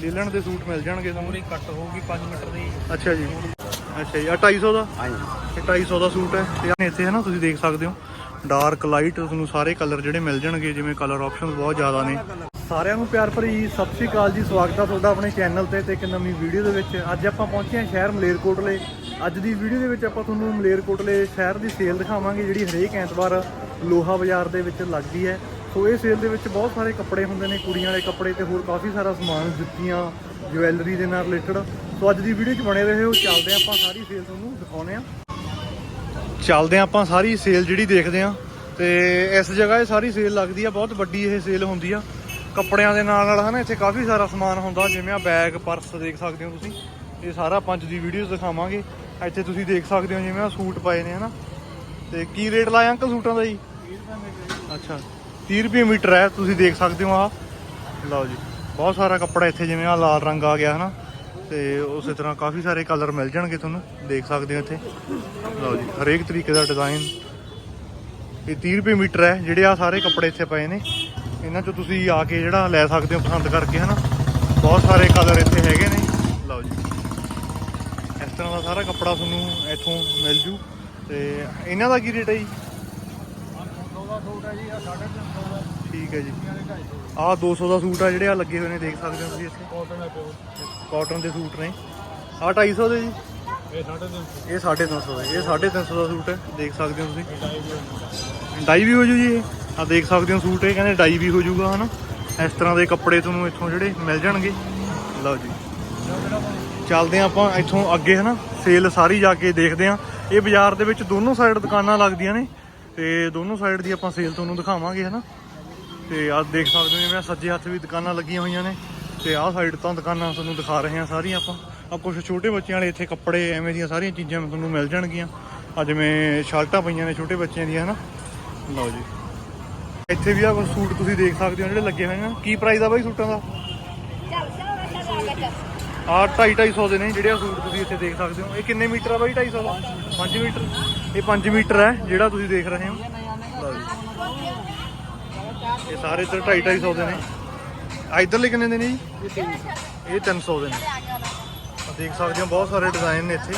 ਲੀਲਣ ਦੇ ਸੂਟ ਮਿਲ ਜਾਣਗੇ ਤੁਹਾਨੂੰ? ਪੂਰੀ ਕੱਟ ਹੋਊਗੀ 5 ਮੀਟਰ ਦੀ। ਅੱਛਾ ਜੀ। ਅੱਛਾ ਜੀ। ਆ 250 ਦਾ? ਹਾਂਜੀ। ਇਹ 250 ਦਾ ਸੂਟ ਹੈ। ਤੇ ਆਹ ਇੱਥੇ ਹੈ ਨਾ ਤੁਸੀਂ ਦੇਖ ਸਕਦੇ ਹੋ। ਡਾਰਕ ਲਾਈਟ ਤੁਹਾਨੂੰ ਸਾਰੇ ਕਲਰ ਜਿਹੜੇ ਮਿਲ ਜਾਣਗੇ ਜਿਵੇਂ ਕਲਰ ਆਪਸ਼ਨਸ ਬਹੁਤ ਜ਼ਿਆਦਾ ਨੇ। ਸਾਰਿਆਂ ਨੂੰ ਪਿਆਰ ਭਰੀ ਸਤਿ ਸ਼੍ਰੀ ਅਕਾਲ ਜੀ। ਸਵਾਗਤ ਹੈ ਤੁਹਾਡਾ ਆਪਣੇ ਚੈਨਲ ਤੇ ਤੇ ਇੱਕ ਨਵੀਂ ਵੀਡੀਓ ਦੇ ਵਿੱਚ। ਅੱਜ ਆਪਾਂ ਪਹੁੰਚੇ ਹਾਂ ਸ਼ਹਿਰ ਮਲੇਰਕੋਟਲੇ। ਅੱਜ ਦੀ ਵੀਡੀਓ ਦੇ ਵਿੱਚ ਆਪਾਂ ਤੁਹਾਨੂੰ ਮਲੇਰਕੋਟਲੇ ਸ਼ਹਿਰ ਦੀ ਸੇਲ ਦਿਖਾਵਾਂਗੇ ਜਿਹੜੀ ਹਰੇਕ ਐਤਵਾਰ ਲੋਹਾ ਬਾਜ਼ਾਰ ਦੇ ਵਿੱਚ ਲੱਗਦੀ ਹੈ। ਸੋ ਇਹ ਸੇਲ ਦੇ ਵਿੱਚ ਬਹੁਤ ਸਾਰੇ ਕੱਪੜੇ ਹੁੰਦੇ ਨੇ ਕੁੜੀਆਂ ਵਾਲੇ ਕੱਪੜੇ ਤੇ ਹੋਰ ਕਾਫੀ ਸਾਰਾ ਸਮਾਨ ਜੁੱਤੀਆਂ ਜੁਐਲਰੀ ਦੇ ਨਾਲ ਰਿਲੇਟਡ ਸੋ ਅੱਜ ਦੀ ਵੀਡੀਓ 'ਚ ਬਣੇ ਰਹੇ ਹੋ ਚੱਲਦੇ ਆਪਾਂ ਸਾਰੀ ਸੇਲ ਤੁਹਾਨੂੰ ਦਿਖਾਉਨੇ ਆ ਚੱਲਦੇ ਆਪਾਂ ਸਾਰੀ ਸੇਲ ਜਿਹੜੀ ਦੇਖਦੇ ਆ ਤੇ ਇਸ ਜਗ੍ਹਾ ਇਹ ਸਾਰੀ ਸੇਲ ਲੱਗਦੀ ਆ ਬਹੁਤ ਵੱਡੀ ਇਹ ਸੇਲ ਹੁੰਦੀ ਆ। ਕੱਪੜਿਆਂ ਦੇ ਨਾਲ ਨਾਲ ਹਨਾ ਇੱਥੇ ਕਾਫੀ ਸਾਰਾ ਸਮਾਨ ਹੁੰਦਾ ਜਿਵੇਂ ਆ ਬੈਗ ਪਰਸ ਦੇਖ ਸਕਦੇ ਹੋ ਤੁਸੀਂ। ਇਹ ਸਾਰਾ ਪੰਜ ਦੀ ਵੀਡੀਓਜ਼ ਦਿਖਾਵਾਂਗੇ। ਇੱਥੇ ਤੁਸੀਂ ਦੇਖ ਸਕਦੇ ਹੋ ਜਿਵੇਂ ਆ ਸੂਟ ਪਏ ਨੇ ਹਨਾ। ਤੇ ਕੀ ਰੇਟ ਲਾਇਆ ਅੰਕਲ ਸੂਟਾਂ ਦਾ ਜੀ? ਅੱਛਾ। 30 ਰੁਪਏ ਮੀਟਰ ਹੈ, ਤੁਸੀਂ ਦੇਖ ਸਕਦੇ ਹੋ ਆ ਲਓ ਜੀ, ਬਹੁਤ ਸਾਰਾ ਕੱਪੜਾ ਇੱਥੇ ਜਿਵੇਂ ਆ ਲਾਲ ਰੰਗ ਆ ਗਿਆ ਹਨਾ। ਤੇ ਉਸੇ ਤਰ੍ਹਾਂ ਕਾਫੀ ਸਾਰੇ ਕਲਰ ਮਿਲ ਜਾਣਗੇ ਤੁਹਾਨੂੰ, ਦੇਖ ਸਕਦੇ ਹੋ ਇੱਥੇ। ਲਓ ਜੀ, ਹਰੇਕ ਤਰੀਕੇ ਦਾ ਡਿਜ਼ਾਈਨ ਇਹ 30 ਰੁਪਏ ਮੀਟਰ ਹੈ, ਜਿਹੜੇ ਆ ਸਾਰੇ ਕੱਪੜੇ ਇੱਥੇ ਪਏ ਨੇ। ਇਹਨਾਂ ਚੋਂ ਤੁਸੀਂ ਆ ਕੇ ਜਿਹੜਾ ਲੈ ਸਕਦੇ ਹੋ ਪਸੰਦ ਕਰਕੇ ਹਨਾ। ਬਹੁਤ ਸਾਰੇ ਕਲਰ ਇੱਥੇ ਹੈਗੇ ਨੇ। ਲਓ ਜੀ, ਇਸ ਤਰ੍ਹਾਂ ਦਾ ਸਾਰਾ ਕੱਪੜਾ ਤੁਹਾਨੂੰ ਇੱਥੋਂ ਮਿਲ ਜੂ। ਤੇ ਇਹਨਾਂ ਦਾ ਕੀ ਰੇਟ ਹੈ ਜੀ? ਠੀਕ ਹੈ ਜੀ। ਆਹ 200 ਦਾ ਸੂਟ ਆ ਜਿਹੜੇ ਆ ਲੱਗੇ ਹੋਏ ਨੇ ਦੇਖ ਸਕਦੇ ਹੋ ਤੁਸੀਂ ਇੱਥੇ। ਕਾਟਨ ਦੇ ਸੂਟ ਨੇ। ਆਹ 250 ਦੇ ਜੀ। ਇਹ 350 ਇਹ 350 ਦਾ ਇਹ 350 ਦਾ ਸੂਟ ਹੈ ਦੇਖ ਸਕਦੇ ਹੋ ਤੁਸੀਂ। ਡਾਈ ਵੀ ਹੋ ਜੂ ਜੀ ਇਹ। ਆ ਦੇਖ ਸਕਦੇ ਹੋ ਸੂਟ ਇਹ ਕਹਿੰਦੇ ਡਾਈ ਵੀ ਹੋ ਜੂਗਾ ਹਨਾ। ਇਸ ਤਰ੍ਹਾਂ ਦੇ ਕੱਪੜੇ ਤੁਹਾਨੂੰ ਇੱਥੋਂ ਜਿਹੜੇ ਮਿਲ ਜਾਣਗੇ। ਲਓ ਜੀ। ਚੱਲਦੇ ਹਾਂ ਆਪਾਂ ਇੱਥੋਂ ਅੱਗੇ ਹਨਾ। ਸੇਲ ਸਾਰੀ ਜਾ ਕੇ ਦੇਖਦੇ ਹਾਂ। ਇਹ ਬਾਜ਼ਾਰ ਦੇ ਵਿੱਚ ਦੋਨੋਂ ਸਾਈਡ ਦੁਕਾਨਾਂ ਲੱਗਦੀਆਂ ਨੇ। ਤੇ ਦੋਨੋਂ ਸਾਈਡ ਦੀ ਆਪਾਂ ਸੇਲ ਤੁਹਾਨੂੰ ਦਿਖਾਵਾਂਗੇ, ਹਨਾ? ਤੇ ਆਹ ਦੇਖ ਸਕਦੇ ਹੋ, ਜਿਵੇਂ ਸੱਜੇ ਹੱਥ ਵੀ ਦੁਕਾਨਾਂ ਲੱਗੀਆਂ ਹੋਈਆਂ ਨੇ, ਤੇ ਆਹ ਸਾਈਡ ਤੋਂ ਦੁਕਾਨਾਂ ਤੁਹਾਨੂੰ ਦਿਖਾ ਰਹੇ ਹਾਂ ਸਾਰੀਆਂ ਆਪਾਂ। ਆ ਕੁਝ ਛੋਟੇ ਬੱਚਿਆਂ ਵਾਲੇ ਇੱਥੇ ਕੱਪੜੇ ਐਵੇਂ ਦੀਆਂ ਸਾਰੀਆਂ ਚੀਜ਼ਾਂ ਤੁਹਾਨੂੰ ਮਿਲ ਜਾਣਗੀਆਂ। ਆ ਜਿਵੇਂ ਸ਼ਰਟਾਂ ਪਈਆਂ ਨੇ ਛੋਟੇ ਬੱਚਿਆਂ ਦੀਆਂ, ਹਨਾ? ਲਓ ਜੀ। ਇੱਥੇ ਵੀ ਆ ਕੁਝ ਸੂਟ ਤੁਸੀਂ ਦੇਖ ਸਕਦੇ ਹੋ, ਜਿਹੜੇ ਲੱਗੇ ਹੋਏ ਨੇ। ਕੀ ਪ੍ਰਾਈਸ ਆ ਬਾਈ ਸੂਟਾਂ ਦਾ? ਆ 2.5 250 ਦੇ ਨੇ, ਜਿਹੜੇ ਆ ਸੂਟ ਤੁਸੀਂ ਇੱਥੇ ਦੇਖ ਸਕਦੇ ਹੋ। ਇਹ ਕਿੰਨੇ ਮੀਟਰ ਆ ਬਾਈ 250 ਦਾ? 5 ਮੀਟਰ। ਇਹ 5 ਮੀਟਰ ਹੈ ਜਿਹੜਾ ਤੁਸੀਂ ਦੇਖ ਰਹੇ ਹੋ। ਇਹ ਸਾਰੇ ਇੱਧਰ 2.5 250 ਦੇ ਨੇ। ਆ ਇੱਧਰਲੇ ਕਿੰਨੇ ਦੇ ਨੇ ਜੀ? ਇਹ 300 ਦੇ ਨੇ। ਆ ਦੇਖ ਸਕਦੇ ਹੋ ਬਹੁਤ ਸਾਰੇ ਡਿਜ਼ਾਈਨ ਨੇ ਇੱਥੇ।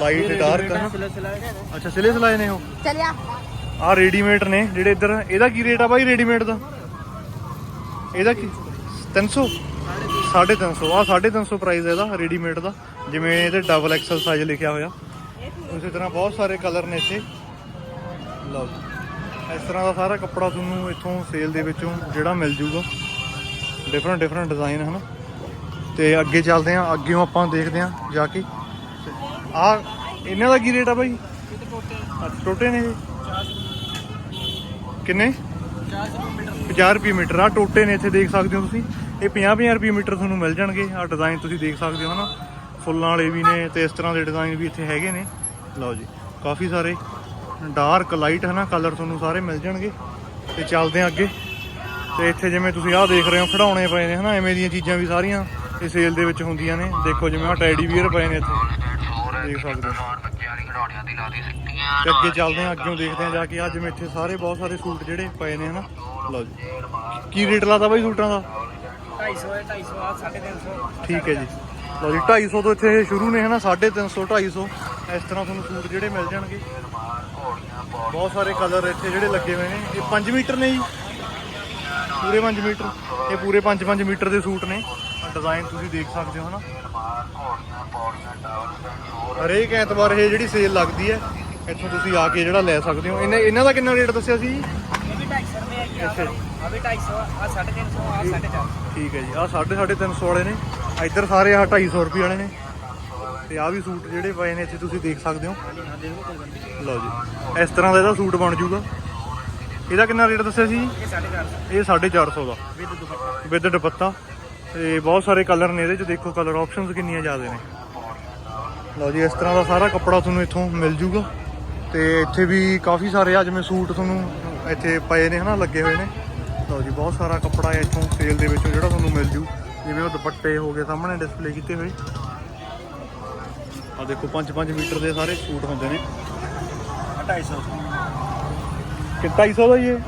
ਲਾਈਟ ਡਾਰਕ ਅੱਛਾ ਸਿਲੇ ਸਲਾਏ ਨੇ ਉਹ? ਚਲਿਆ। ਆ ਰੈਡੀਮੇਡ ਨੇ ਜਿਹੜੇ ਇੱਧਰ। ਇਹਦਾ ਕੀ ਰੇਟ ਆ ਬਾਈ ਰੈਡੀਮੇਡ ਦਾ? ਇਹਦਾ ਕੀ? 300 350 ਆ 350 ਪ੍ਰਾਈਸ ਹੈ ਇਹਦਾ ਰੈਡੀਮੇਡ ਦਾ। ਜਿਵੇਂ ਇਹਦੇ ਡਬਲ ਐਕਸਲ ਸਾਈਜ਼ ਲਿਖਿਆ ਹੋਇਆ। ਉਸੇ ਤਰ੍ਹਾਂ ਬਹੁਤ ਸਾਰੇ ਕਲਰ ਨੇ ਇੱਥੇ। ਲਓ ਇਸ ਤਰ੍ਹਾਂ ਦਾ ਸਾਰਾ ਕੱਪੜਾ ਤੁਹਾਨੂੰ ਇੱਥੋਂ ਸੇਲ ਦੇ ਵਿੱਚੋਂ ਜਿਹੜਾ ਮਿਲ ਜੂਗਾ। ਡਿਫਰੈਂਟ ਡਿਫਰੈਂਟ ਡਿਜ਼ਾਈਨ ਹਨ? ਤੇ ਅੱਗੇ ਚੱਲਦੇ ਹਾਂ ਅੱਗੇੋਂ ਆਪਾਂ ਦੇਖਦੇ ਹਾਂ ਜਾ ਕੇ। ਆ, ਇਹਨਾਂ ਦਾ ਕੀ ਰੇਟ ਆ ਬਾਈ? ਟੋਟੇ ਨੇ ਕਿੰਨੇ? 50 ਰੁਪਏ ਮੀਟਰ। ਆ ਟੋਟੇ ਨੇ ਇੱਥੇ ਦੇਖ ਸਕਦੇ ਹੋ ਤੁਸੀਂ। ਇਹ 50 50 ਰੁਪਏ ਮੀਟਰ ਤੁਹਾਨੂੰ ਮਿਲ ਜਾਣਗੇ। ਆ ਡਿਜ਼ਾਈਨ ਤੁਸੀਂ ਦੇਖ ਸਕਦੇ ਹੋ, ਹਨਾ? ਫੁੱਲਾਂ ਵਾਲੇ ਵੀ ਨੇ ਤੇ ਇਸ ਤਰ੍ਹਾਂ ਦੇ ਡਿਜ਼ਾਈਨ ਵੀ ਇੱਥੇ ਹੈਗੇ ਨੇ। ਲਓ ਜੀ ਕਾਫੀ ਸਾਰੇ ਡਾਰਕ ਲਾਈਟ ਹਨਾ ਕਲਰ ਤੁਹਾਨੂੰ ਸਾਰੇ ਮਿਲ ਜਾਣਗੇ। ਤੇ ਚੱਲਦੇ ਆ ਅੱਗੇ। ਤੇ ਇੱਥੇ ਜਿਵੇਂ ਤੁਸੀਂ ਆਹ ਦੇਖ ਰਹੇ ਹੋ ਖਿਡੌਣੇ ਪਏ ਨੇ ਹਨਾ ਐਵੇਂ ਦੀਆਂ ਚੀਜ਼ਾਂ ਵੀ ਸਾਰੀਆਂ ਇਹ ਸੇਲ ਦੇ ਵਿੱਚ ਹੁੰਦੀਆਂ ਨੇ। ਦੇਖੋ ਜਿਵੇਂ ਆ ਟੈਡੀ ਬੀਅਰ ਪਏ ਨੇ ਇੱਥੇ। ਦੇਖ ਸਕਦੇ ਹੋ। ਤੇ ਅੱਗੇ ਚੱਲਦੇ ਆ ਅੱਗੇੋਂ ਦੇਖਦੇ ਆ ਜਾ ਕੇ। ਅੱਜ ਜਿਵੇਂ ਇੱਥੇ ਸਾਰੇ ਬਹੁਤ ਸਾਰੇ ਸੂਟ ਜਿਹੜੇ ਪਏ ਨੇ ਹਨਾ। ਲਓ ਜੀ। ਕੀ ਰੇਟ ਲਾਦਾ ਬਾਈ ਸੂਟਾਂ ਦਾ? 250 ਹੈ 250 ਆ 350 ਠੀਕ ਹੈ ਜੀ। ਲਓ ਜੀ 250 ਤੋਂ ਇੱਥੇ ਸ਼ੁਰੂ ਨੇ ਹਨਾ 350 250 ਇਸ ਤਰ੍ਹਾਂ ਤੁਹਾਨੂੰ ਸੂਟ ਜਿਹੜੇ ਮਿਲ ਜਾਣਗੇ। ਬਹੁਤ ਸਾਰੇ ਕਲਰ ਇੱਥੇ ਜਿਹੜੇ ਲੱਗੇ ਹੋਏ ਨੇ। ਇਹ 5 ਮੀਟਰ ਨੇ ਜੀ। ਪੂਰੇ 5 ਮੀਟਰ। ਇਹ ਪੂਰੇ 5-5 ਮੀਟਰ ਦੇ ਸੂਟ ਨੇ। ਡਿਜ਼ਾਈਨ ਤੁਸੀਂ ਦੇਖ ਸਕਦੇ ਹੋ ਹਨਾ। ਹਰੇਕ ਐਤਵਾਰ ਇਹ ਜਿਹੜੀ ਸੇਲ ਲੱਗਦੀ ਹੈ ਇੱਥੋਂ ਤੁਸੀਂ ਆ ਕੇ ਜਿਹੜਾ ਲੈ ਸਕਦੇ ਹੋ। ਇਹਨਾਂ ਇਹਨਾਂ ਦਾ ਕਿੰਨਾ ਰੇਟ ਦੱਸਿਆ ਸੀ ਇਹ ਵੀ 250 ਰੁਪਏ ਆ ਜੀ। ਆ ਵੀ 250 ਆ 350 ਆ 450 ਠੀਕ ਹੈ ਜੀ। ਆਹ 350 ਵਾਲੇ ਨੇ। ਆ ਇੱਧਰ ਸਾਰੇ ਆਹ 250 ਰੁਪਏ ਵਾਲੇ ਨੇ। ਤੇ ਆਹ ਵੀ ਸੂਟ ਜਿਹੜੇ ਪਏ ਨੇ ਇੱਥੇ ਤੁਸੀਂ ਦੇਖ ਸਕਦੇ ਹੋ। ਲਓ ਜੀ, ਇਸ ਤਰ੍ਹਾਂ ਦਾ ਇਹਦਾ ਸੂਟ ਬਣ ਜਾਊਗਾ। ਇਹਦਾ ਕਿੰਨਾ ਰੇਟ ਦੱਸਿਆ ਸੀ ਇਹ 450 ਇਹ 450 ਦਾ। With dupatta. ਵਿਦ ਤੇ ਬਹੁਤ ਸਾਰੇ ਕਲਰ ਨੇ ਇਹਦੇ ਚ। ਦੇਖੋ ਕਲਰ ਆਪਸ਼ਨਸ ਕਿੰਨੀਆਂ ਜ਼ਿਆਦਾ ਨੇ। ਲਓ ਜੀ, ਇਸ ਤਰ੍ਹਾਂ ਦਾ ਸਾਰਾ ਕੱਪੜਾ ਤੁਹਾਨੂੰ ਇੱਥੋਂ ਮਿਲ ਜੂਗਾ ਤੇ ਇੱਥੇ ਵੀ ਕਾਫੀ ਸਾਰੇ ਆ, ਜਿਵੇਂ ਸੂਟ ਤੁਹਾਨੂੰ ਇੱਥੇ ਪਏ ਨੇ ਹਨਾ, ਲੱਗੇ ਹੋਏ ਨੇ। ਲਓ ਜੀ, ਬਹੁਤ ਸਾਰਾ ਕੱਪੜਾ ਹੈ ਇੱਥੋਂ ਸੇਲ ਦੇ ਵਿੱਚੋਂ ਜਿਹੜਾ ਤੁਹਾਨੂੰ ਮਿਲ ਜੂ। ਜਿਵੇਂ ਉਹ ਦੁਪੱਟੇ ਹੋ ਗਏ ਸਾਹਮਣੇ ਡਿਸਪਲੇ ਕੀਤੇ ਹੋਏ। ਆ ਦੇਖੋ 5-5 ਮੀਟਰ ਦੇ ਸਾਰੇ ਸੂਟ ਹੁੰਦੇ ਨੇ। 250 ਕਿ 250 ਦਾ ਹੀ ਇਹ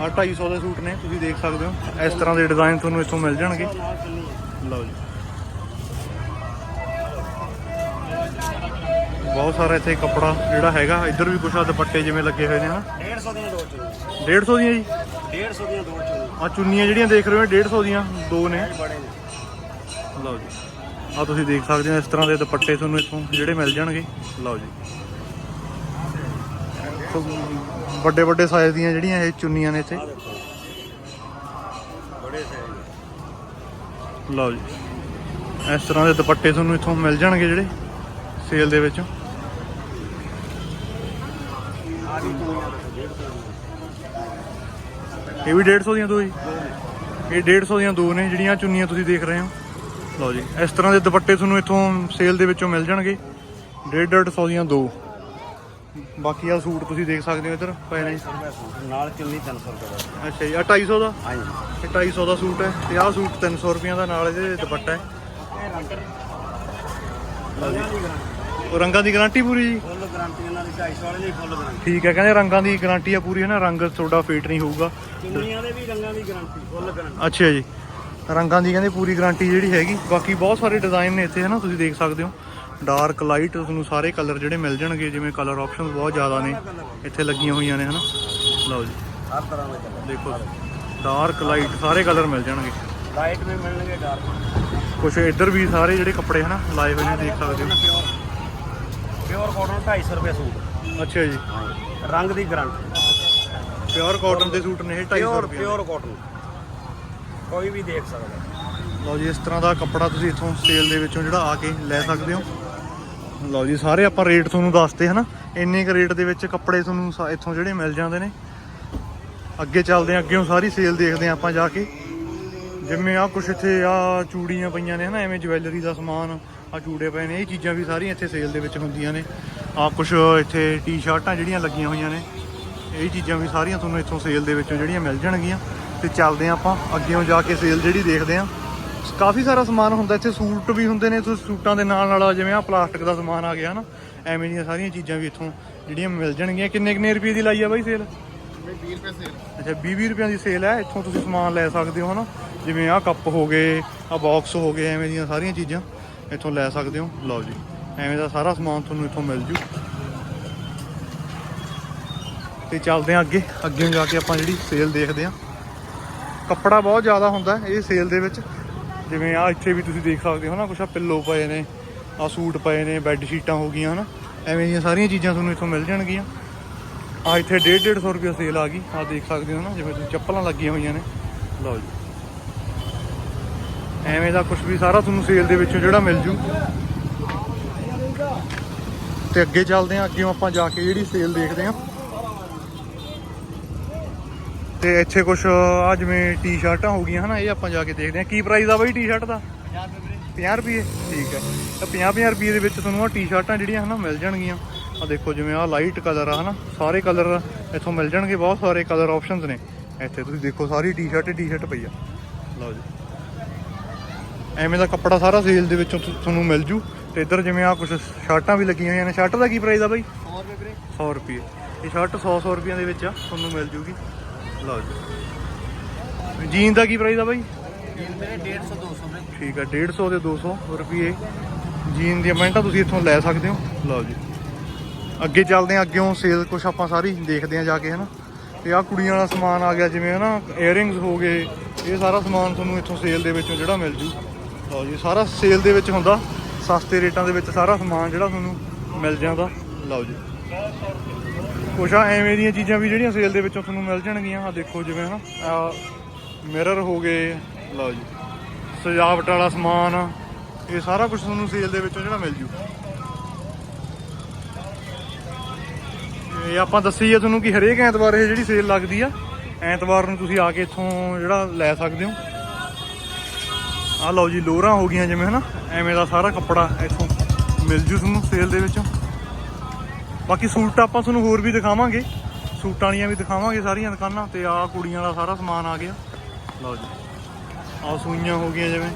ਆ 250 ਦੇ ਸੂਟ ਨੇ ਤੁਸੀਂ ਦੇਖ ਸਕਦੇ ਹੋ। ਇਸ ਤਰ੍ਹਾਂ ਦੇ ਡਿਜ਼ਾਈਨ ਤੁਹਾਨੂੰ ਇੱਥੋਂ ਮਿਲ ਜਾਣਗੇ। ਲਓ ਜੀ। ਬਹੁਤ ਸਾਰਾ ਇੱਥੇ ਕੱਪੜਾ ਜਿਹੜਾ ਹੈਗਾ ਇੱਧਰ ਵੀ ਕੁਛ ਆ ਦੁਪੱਟੇ ਜਿਵੇਂ ਲੱਗੇ ਹੋਏ ਨੇ ਹਨਾ? 150 ਦੀਆਂ ਦੋ ਚੁੰਨੀਆਂ 150 ਦੀਆਂ ਜੀ? 150 ਦੀਆਂ ਦੋ ਚੁੰਨੀਆਂ ਆ ਚੁੰਨੀਆਂ ਜਿਹੜੀਆਂ ਦੇਖ ਰਹੇ ਹੋ 150 ਦੀਆਂ ਦੋ ਨੇ। ਲਓ ਜੀ। ਆ ਤੁਸੀਂ ਦੇਖ ਸਕਦੇ ਹੋ ਇਸ ਤਰ੍ਹਾਂ ਦੇ ਦੁਪੱਟੇ ਤੁਹਾਨੂੰ ਇੱਥੋਂ ਜਿਹੜੇ ਮਿਲ ਜਾਣਗੇ। ਲਓ ਜੀ। ਵੱਡੇ ਵੱਡੇ ਸਾਈਜ਼ ਦੀਆਂ ਜਿਹੜੀਆਂ ਇਹ ਚੁੰਨੀਆਂ ਨੇ ਇੱਥੇ। ਲਓ ਜੀ। ਇਸ ਤਰ੍ਹਾਂ ਦੇ ਦੁਪੱਟੇ ਤੁਹਾਨੂੰ ਇੱਥੋਂ ਮਿਲ ਜਾਣਗੇ ਜਿਹੜੇ ਸੇਲ ਦੇ ਵਿੱਚ ਆ ਵੀ ਚੁੰਨੀਆਂ ਦੇਖੋ 150 ਦੀਆਂ ਇਹ ਵੀ 150 ਦੀਆਂ ਦੋ ਜੀ। ਇਹ 150 ਦੀਆਂ ਦੋ ਨੇ ਜਿਹੜੀਆਂ ਚੁੰਨੀਆਂ ਤੁਸੀਂ ਦੇਖ ਰਹੇ ਹੋ। ਲਓ ਜੀ ਇਸ ਤਰ੍ਹਾਂ ਦੇ ਦੁਪੱਟੇ ਤੁਹਾਨੂੰ ਇੱਥੋਂ ਸੇਲ ਦੇ ਵਿੱਚੋਂ ਮਿਲ ਜਾਣਗੇ। 150 ਦੀਆਂ ਦੋ। ਬਾਕੀ ਆ ਸੂਟ ਤੁਸੀਂ ਦੇਖ ਸਕਦੇ ਹੋ ਇੱਧਰ ਪਏ ਨੇ। ਰੁਪਏ ਨਾਲ ਚੁੰਨੀ 300 ਰੁਪਏ ਦਾ। ਅੱਛਾ ਜੀ ਆ 250 ਦਾ? ਹਾਂਜੀ ਇਹ 250 ਦਾ ਸੂਟ ਹੈ ਤੇ ਆਹ ਸੂਟ 300 ਰੁਪਈਆਂ ਦਾ ਨਾਲ ਇਹਦੇ ਦੁਪੱਟਾ ਹੈ। ਰੰਗਾਂ ਦੀ ਗਾਰੰਟੀ ਪੂਰੀ ਜੀ? ਫੁੱਲ ਗਾਰੰਟੀ ਇਹਨਾਂ ਦੀ 250 ਵਾਲੇ ਦੀ ਫੁੱਲ ਗਾਰੰਟੀ। ਠੀਕ ਹੈ ਕਹਿੰਦੇ ਰੰਗਾਂ ਦੀ ਗਾਰੰਟੀ ਆ ਪੂਰੀ ਹੈ ਨਾ? ਰੰਗ ਤੁਹਾਡਾ ਫੇਟ ਨਹੀਂ ਹੋਊਗਾ। ਚੁੰਨੀਆਂ ਦੇ ਵੀ ਰੰਗਾਂ ਦੀ ਗਾਰੰਟੀ ਫੁੱਲ ਗਾਰੰਟੀ। ਅੱਛਾ ਜੀ। ਰੰਗਾਂ ਦੀ ਕਹਿੰਦੇ ਪੂਰੀ ਗਾਰੰਟੀ ਜਿਹੜੀ ਹੈਗੀ। ਬਾਕੀ ਬਹੁਤ ਸਾਰੇ ਡਿਜ਼ਾਈਨ ਨੇ ਇੱਥੇ ਹੈ ਨਾ ਤੁਸੀਂ ਦੇਖ ਸਕਦੇ ਹੋ। ਡਾਰਕ ਲਾਈਟ ਤੁਹਾਨੂੰ ਸਾਰੇ ਕਲਰ ਜਿਹੜੇ ਮਿਲ ਜਾਣਗੇ ਜਿਵੇਂ ਕਲਰ ਆਪਸ਼ਨਸ ਬਹੁਤ ਜ਼ਿਆਦਾ ਨੇ। ਇੱਥੇ ਲੱਗੀਆਂ ਹੋਈਆਂ ਨੇ ਹਨਾ। ਲਓ ਜੀ। ਹਰ ਤਰ੍ਹਾਂ ਦੇ ਕਲਰ ਦੇਖੋ ਡਾਰਕ ਲਾਈਟ ਸਾਰੇ ਕਲਰ ਮਿਲ ਜਾਣਗੇ। ਲਾਈਟ ਵੀ ਮਿਲਣਗੇ ਡਾਰਕ ਕੁਝ ਇੱਧਰ ਵੀ ਸਾਰੇ ਜਿਹੜੇ ਕੱਪੜੇ ਹਨਾ ਲਾਏ ਹੋਏ ਨੇ ਦੇਖ ਸਕਦੇ ਹੋ। ਪਿਓਰ ਕਾਟਨ 250 ਰੁਪਏ ਸੂਟ। ਅੱਛਾ ਜੀ। ਰੰਗ ਦੀ ਗਾਰੰਟੀ। ਪਿਓਰ ਕਾਟਨ ਦੇ ਸੂਟ ਨੇ ਇਹ 250 ਪਿਓਰ ਰੁਪਏ ਪਿਓਰ ਕਾਟਨ ਕੋਈ ਵੀ ਦੇਖ ਸਕਦਾ। ਲਓ ਜੀ ਇਸ ਤਰ੍ਹਾਂ ਦਾ ਕੱਪੜਾ ਤੁਸੀਂ ਇੱਥੋਂ ਸੇਲ ਦੇ ਵਿੱਚੋਂ ਜਿਹੜਾ ਆ ਕੇ ਲੈ ਸਕਦੇ ਹੋ। ਲਓ ਜੀ ਸਾਰੇ ਆਪਾਂ ਰੇਟ ਤੁਹਾਨੂੰ ਦੱਸਦੇ ਹਨਾ? ਇੰਨੇ ਕੁ ਰੇਟ ਦੇ ਵਿੱਚ ਕੱਪੜੇ ਤੁਹਾਨੂੰ ਸਾ- ਇੱਥੋਂ ਜਿਹੜੇ ਮਿਲ ਜਾਂਦੇ ਨੇ। ਅੱਗੇ ਚੱਲਦੇ ਹਾਂ ਅੱਗੇੋਂ ਸਾਰੀ ਸੇਲ ਦੇਖਦੇ ਹਾਂ ਆਪਾਂ ਜਾ ਕੇ। ਜਿਵੇਂ ਆ ਕੁਛ ਇੱਥੇ ਆ ਚੂੜੀਆਂ ਪਈਆਂ ਨੇ ਹਨਾ? ਐਵੇਂ ਜਵੈਲਰੀ ਦਾ ਸਮਾਨ ਆ ਚੂੜੇ ਪਏ ਨੇ ਇਹ ਚੀਜ਼ਾਂ ਵੀ ਸਾਰੀਆਂ ਇੱਥੇ ਸੇਲ ਦੇ ਵਿੱਚ ਹੁੰਦੀਆਂ ਨੇ। ਆ ਕੁਛ ਇੱਥੇ ਟੀ-ਸ਼ਰਟਾਂ ਜਿਹੜੀਆਂ ਲੱਗੀਆਂ ਹੋਈਆਂ ਨੇ। ਇਹ ਚੀਜ਼ਾਂ ਵੀ ਸਾਰੀਆਂ ਤੁਹਾਨੂੰ ਇੱਥੋਂ ਸੇਲ ਦੇ ਵਿੱਚੋਂ ਜਿਹੜੀਆਂ ਮਿਲ ਜਾਣਗੀਆਂ ਤੇ ਚੱਲਦੇ ਹਾਂ ਆਪਾਂ ਅੱਗੇੋਂ ਜਾ ਕੇ ਸੇਲ ਜਿਹੜੀ ਦੇਖਦੇ ਹਾਂ। ਕਾਫੀ ਸਾਰਾ ਸਮਾਨ ਹੁੰਦਾ ਇੱਥੇ ਸੂਟ ਵੀ ਹੁੰਦੇ ਨੇ ਤੁਸੀਂ ਸੂਟਾਂ ਦੇ ਨਾਲ ਨਾਲ ਜਿਵੇਂ ਆ ਪਲਾਸਟਿਕ ਦਾ ਸਮਾਨ ਆ ਗਿਆ ਹਨਾ ਐਵੇਂ ਦੀਆਂ ਸਾਰੀਆਂ ਚੀਜ਼ਾਂ ਵੀ ਇੱਥੋਂ ਜਿਹੜੀਆਂ ਮਿਲ ਜਾਣਗੀਆਂ। ਕਿੰਨੇ ਕਿੰਨੇ ਰੁਪਏ ਦੀ ਲਾਈ ਆ ਬਾਈ ਸੇਲ 20 ਰੁਪਏ ਸੇਲ ਅੱਛਾ 20 20 ਰੁਪਏ ਦੀ ਸੇਲ ਹੈ ਇੱਥੋਂ ਤੁਸੀਂ ਸਮਾਨ ਲੈ ਸਕਦੇ ਹੋ ਹਨਾ। ਜਿਵੇਂ ਆਹ ਕੱਪ ਹੋ ਗਏ ਆਹ ਬਾਕਸ ਹੋ ਗਏ ਐਵੇਂ ਦੀਆਂ ਸਾਰੀਆਂ ਚੀਜ਼ਾਂ ਇੱਥੋਂ ਲੈ ਸਕਦੇ ਹੋ। ਲਓ ਜੀ ਐਵੇਂ ਦਾ ਸਾਰਾ ਸਮਾਨ ਤੁਹਾਨੂੰ ਇੱਥੋਂ ਮਿਲ ਜੂ। ਤੇ ਚੱਲਦੇ ਹਾਂ ਅੱਗੇ। ਅੱਗੇ ਜਾ ਕੇ ਆਪਾਂ ਜਿਹੜੀ ਸੇਲ ਦੇਖਦੇ ਹਾਂ। ਕੱਪੜਾ ਬਹੁਤ ਜ਼ਿਆਦਾ ਹੁੰਦਾ ਇਹ ਸੇਲ ਦੇ ਵਿੱਚ। ਜਿਵੇਂ ਆ ਇੱਥੇ ਵੀ ਤੁਸੀਂ ਦੇਖ ਸਕਦੇ ਹੋ ਨਾ, ਕੁਛ ਆ ਪਿੱਲੋ ਪਏ ਨੇ ਆ ਸੂਟ ਪਏ ਨੇ ਬੈੱਡ ਸ਼ੀਟਾਂ ਹੋ ਗਈਆਂ, ਹਨਾ। ਐਵੇਂ ਦੀਆਂ ਸਾਰੀਆਂ ਚੀਜ਼ਾਂ ਤੁਹਾਨੂੰ ਇੱਥੋਂ ਮਿਲ ਜਾਣਗੀਆਂ। ਆ ਇੱਥੇ 1.5 150 ਰੁਪਏ ਸੇਲ ਆ ਗਈ। ਆ ਦੇਖ ਸਕਦੇ ਹੋ ਨਾ, ਜਿਵੇਂ ਤੁਸੀਂ ਚੱਪਲਾਂ ਲੱਗੀਆਂ ਹੋਈਆਂ ਨੇ। ਲਓ ਜੀ। ਐਵੇਂ ਦਾ ਕੁਝ ਵੀ ਸਾਰਾ ਤੁਹਾਨੂੰ ਸੇਲ ਦੇ ਵਿੱਚੋਂ ਜਿਹੜਾ ਮਿਲ ਜੂ। ਤੇ ਅੱਗੇ ਚੱਲਦੇ ਹਾਂ, ਅੱਗੇ ਆਪਾਂ ਜਾ ਕੇ ਜਿਹੜੀ ਸੇਲ ਦੇਖਦੇ ਹਾਂ। ਤੇ ਇੱਥੇ ਕੁਝ ਆ ਜਿਵੇਂ ਟੀ-ਸ਼ਰਟਾਂ ਹੋ ਗਈਆਂ ਹਨਾ ਇਹ ਆਪਾਂ ਜਾ ਕੇ ਦੇਖਦੇ ਹਾਂ। ਕੀ ਪ੍ਰਾਈਸ ਆ ਬਾਈ ਟੀ-ਸ਼ਰਟ ਦਾ? 50 ਰੁਪਏ ਠੀਕ ਹੈ। ਤਾਂ 50 50 ਰੁਪਏ ਦੇ ਵਿੱਚ ਤੁਹਾਨੂੰ ਆ ਟੀ-ਸ਼ਰਟਾਂ ਜਿਹੜੀਆਂ ਹਨਾ ਮਿਲ ਜਾਣਗੀਆਂ। ਆ ਦੇਖੋ ਜਿਵੇਂ ਆ ਲਾਈਟ ਕਲਰ ਆ ਹਨਾ ਸਾਰੇ ਕਲਰ ਇੱਥੋਂ ਮਿਲ ਜਾਣਗੇ ਬਹੁਤ ਸਾਰੇ ਕਲਰ ਆਪਸ਼ਨਸ ਨੇ। ਇੱਥੇ ਤੁਸੀਂ ਦੇਖੋ ਸਾਰੀ ਟੀ-ਸ਼ਰਟ ਟੀ-ਸ਼ਰਟ ਪਈ ਆ। ਲਓ ਜੀ। ਐਵੇਂ ਦਾ ਕੱਪੜਾ ਸਾਰਾ ਸੇਲ ਦੇ ਵਿੱਚੋਂ ਤੁਹਾਨੂੰ ਮਿਲ ਜੂ। ਤੇ ਇੱਧਰ ਜਿਵੇਂ ਆ ਕੁਝ ਸ਼ਰਟਾਂ ਵੀ ਲੱਗੀਆਂ ਹੋਈਆਂ ਨੇ। ਸ਼ਰਟ ਦਾ ਕੀ ਪ੍ਰਾਈਸ ਆ ਬਾਈ? 100 ਰੁਪਏ ਵੀਰੇ। 100 ਰੁਪਏ। ਇਹ ਸ਼ਰਟ 100 100 ਰੁਪਈਆਂ ਦੇ ਵਿੱਚ ਆ ਤੁਹਾਨੂੰ ਮਿਲ ਜੂਗੀ। ਲਓ ਜੀ। ਜੀਨ ਦਾ ਕੀ ਪ੍ਰਾਈਸ ਆ ਬਾਈ? ਜੀਨ ਮੇਰੇ 150 200 ਰੁਪਏ ਠੀਕ ਆ 150 ਦੇ 200 ਰੁਪਏ ਜੀਨ ਦੀਆਂ ਪੈਂਟਾਂ ਤੁਸੀਂ ਇੱਥੋਂ ਲੈ ਸਕਦੇ ਹੋ। ਲਓ ਜੀ। ਅੱਗੇ ਚੱਲਦੇ ਆ ਅੱਗੇੋਂ ਸੇਲ ਕੁਝ ਆਪਾਂ ਸਾਰੀ ਦੇਖਦੇ ਆ ਜਾ ਕੇ ਹਨਾ। ਤੇ ਆ ਕੁੜੀਆਂ ਵਾਲਾ ਸਮਾਨ ਆ ਗਿਆ ਜਿਵੇਂ ਹਨਾ 이어ਰਿੰਗਸ ਹੋ ਗਏ। ਇਹ ਸਾਰਾ ਸਮਾਨ ਤੁਹਾਨੂੰ ਇੱਥੋਂ ਸੇਲ ਦੇ ਵਿੱਚੋਂ ਜਿਹੜਾ ਮਿਲ ਜੂ। ਲਓ ਜੀ ਸਾਰਾ ਸੇਲ ਦੇ ਵਿੱਚ ਹੁੰਦਾ। ਸਸਤੇ ਰੇਟਾਂ ਦੇ ਵਿੱਚ ਸਾਰਾ ਸਮਾਨ ਜਿਹੜਾ ਤੁਹਾਨੂੰ ਮਿਲ ਜਾਂਦਾ। ਲਓ ਜੀ। ਕੁਛ ਆ, ਐਵੇਂ ਦੀਆਂ ਚੀਜ਼ਾਂ ਵੀ ਜਿਹੜੀਆਂ ਸੇਲ ਦੇ ਵਿੱਚੋਂ ਤੁਹਾਨੂੰ ਮਿਲ ਜਾਣਗੀਆਂ। ਆ ਦੇਖੋ ਜਿਵੇਂ ਹਨਾ ਆ ਮਿਰਰ ਹੋ ਗਏ, ਲਓ ਜੀ, ਸਜਾਵਟ ਵਾਲਾ ਸਮਾਨ, ਇਹ ਸਾਰਾ ਕੁਝ ਤੁਹਾਨੂੰ ਸੇਲ ਦੇ ਵਿੱਚੋਂ ਜਿਹੜਾ ਮਿਲ ਜੂ। ਇਹ ਆਪਾਂ ਦੱਸੀ ਆ ਤੁਹਾਨੂੰ ਕਿ ਹਰੇਕ ਐਤਵਾਰ ਇਹ ਜਿਹੜੀ ਸੇਲ ਲੱਗਦੀ ਆ, ਐਤਵਾਰ ਨੂੰ ਤੁਸੀਂ ਆ ਕੇ ਇੱਥੋਂ ਜਿਹੜਾ ਲੈ ਸਕਦੇ ਹੋ। ਆ ਲਓ ਜੀ, ਲੋਰਾਂ ਹੋ ਗਈਆਂ ਜਿਵੇਂ ਹਨਾ, ਐਵੇਂ ਦਾ ਸਾਰਾ ਕੱਪੜਾ ਇੱਥੋਂ ਮਿਲ ਜੂ ਤੁਹਾਨੂੰ ਸੇਲ ਦੇ ਵਿੱਚੋਂ। ਬਾਕੀ ਸੂਟ ਆਪਾਂ ਤੁਹਾਨੂੰ ਹੋਰ ਵੀ ਦਿਖਾਵਾਂਗੇ। ਸੂਟਾਂ ਵਾਲੀਆਂ ਵੀ ਦਿਖਾਵਾਂਗੇ ਸਾਰੀਆਂ ਦੁਕਾਨਾਂ ਤੇ ਆ ਕੁੜੀਆਂ ਦਾ ਸਾਰਾ ਸਮਾਨ ਆ ਗਿਆ। ਲਓ ਜੀ। ਆ ਸੂਈਆਂ ਹੋ ਗਈਆਂ ਜਿਵੇਂ।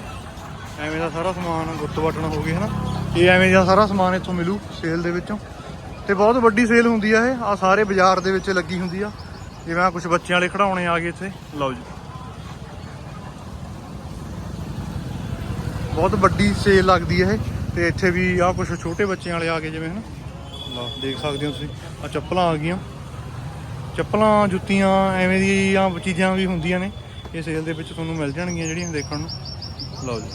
ਐਵੇਂ ਦਾ ਸਾਰਾ ਸਮਾਨ ਗੁੱਤ ਬਟਨ ਹੋ ਗਏ ਹਨਾ। ਇਹ ਐਵੇਂ ਦਾ ਸਾਰਾ ਸਮਾਨ ਇੱਥੋਂ ਮਿਲੂ ਸੇਲ ਦੇ ਵਿੱਚੋਂ। ਤੇ ਬਹੁਤ ਵੱਡੀ ਸੇਲ ਹੁੰਦੀ ਆ ਇਹ। ਆ ਸਾਰੇ ਬਾਜ਼ਾਰ ਦੇ ਵਿੱਚ ਲੱਗੀ ਹੁੰਦੀ ਆ। ਜਿਵੇਂ ਆ ਕੁਝ ਬੱਚਿਆਂ ਵਾਲੇ ਖਿਡੌਣੇ ਆ ਗਏ ਇੱਥੇ। ਲਓ ਜੀ। ਬਹੁਤ ਵੱਡੀ ਸੇਲ ਲੱਗਦੀ ਹੈ ਇਹ। ਤੇ ਇੱਥੇ ਵੀ ਆ ਕੁਝ ਛੋਟੇ ਬੱਚਿਆਂ ਵਾਲੇ ਆ ਗਏ ਜਿਵੇਂ ਹਨ। ਲਓ ਦੇਖ ਸਕਦੇ ਹੋ ਤੁਸੀਂ। ਆ ਚੱਪਲਾਂ ਆ ਗਈਆਂ। ਚੱਪਲਾਂ, ਜੁੱਤੀਆਂ, ਐਵੇਂ ਦੀਆਂ ਚੀਜ਼ਾਂ ਵੀ ਹੁੰਦੀਆਂ ਨੇ। ਇਹ ਸੇਲ ਦੇ ਵਿੱਚ ਤੁਹਾਨੂੰ ਮਿਲ ਜਾਣਗੀਆਂ ਜਿਹੜੀਆਂ ਦੇਖਣ ਨੂੰ। ਲਓ ਜੀ।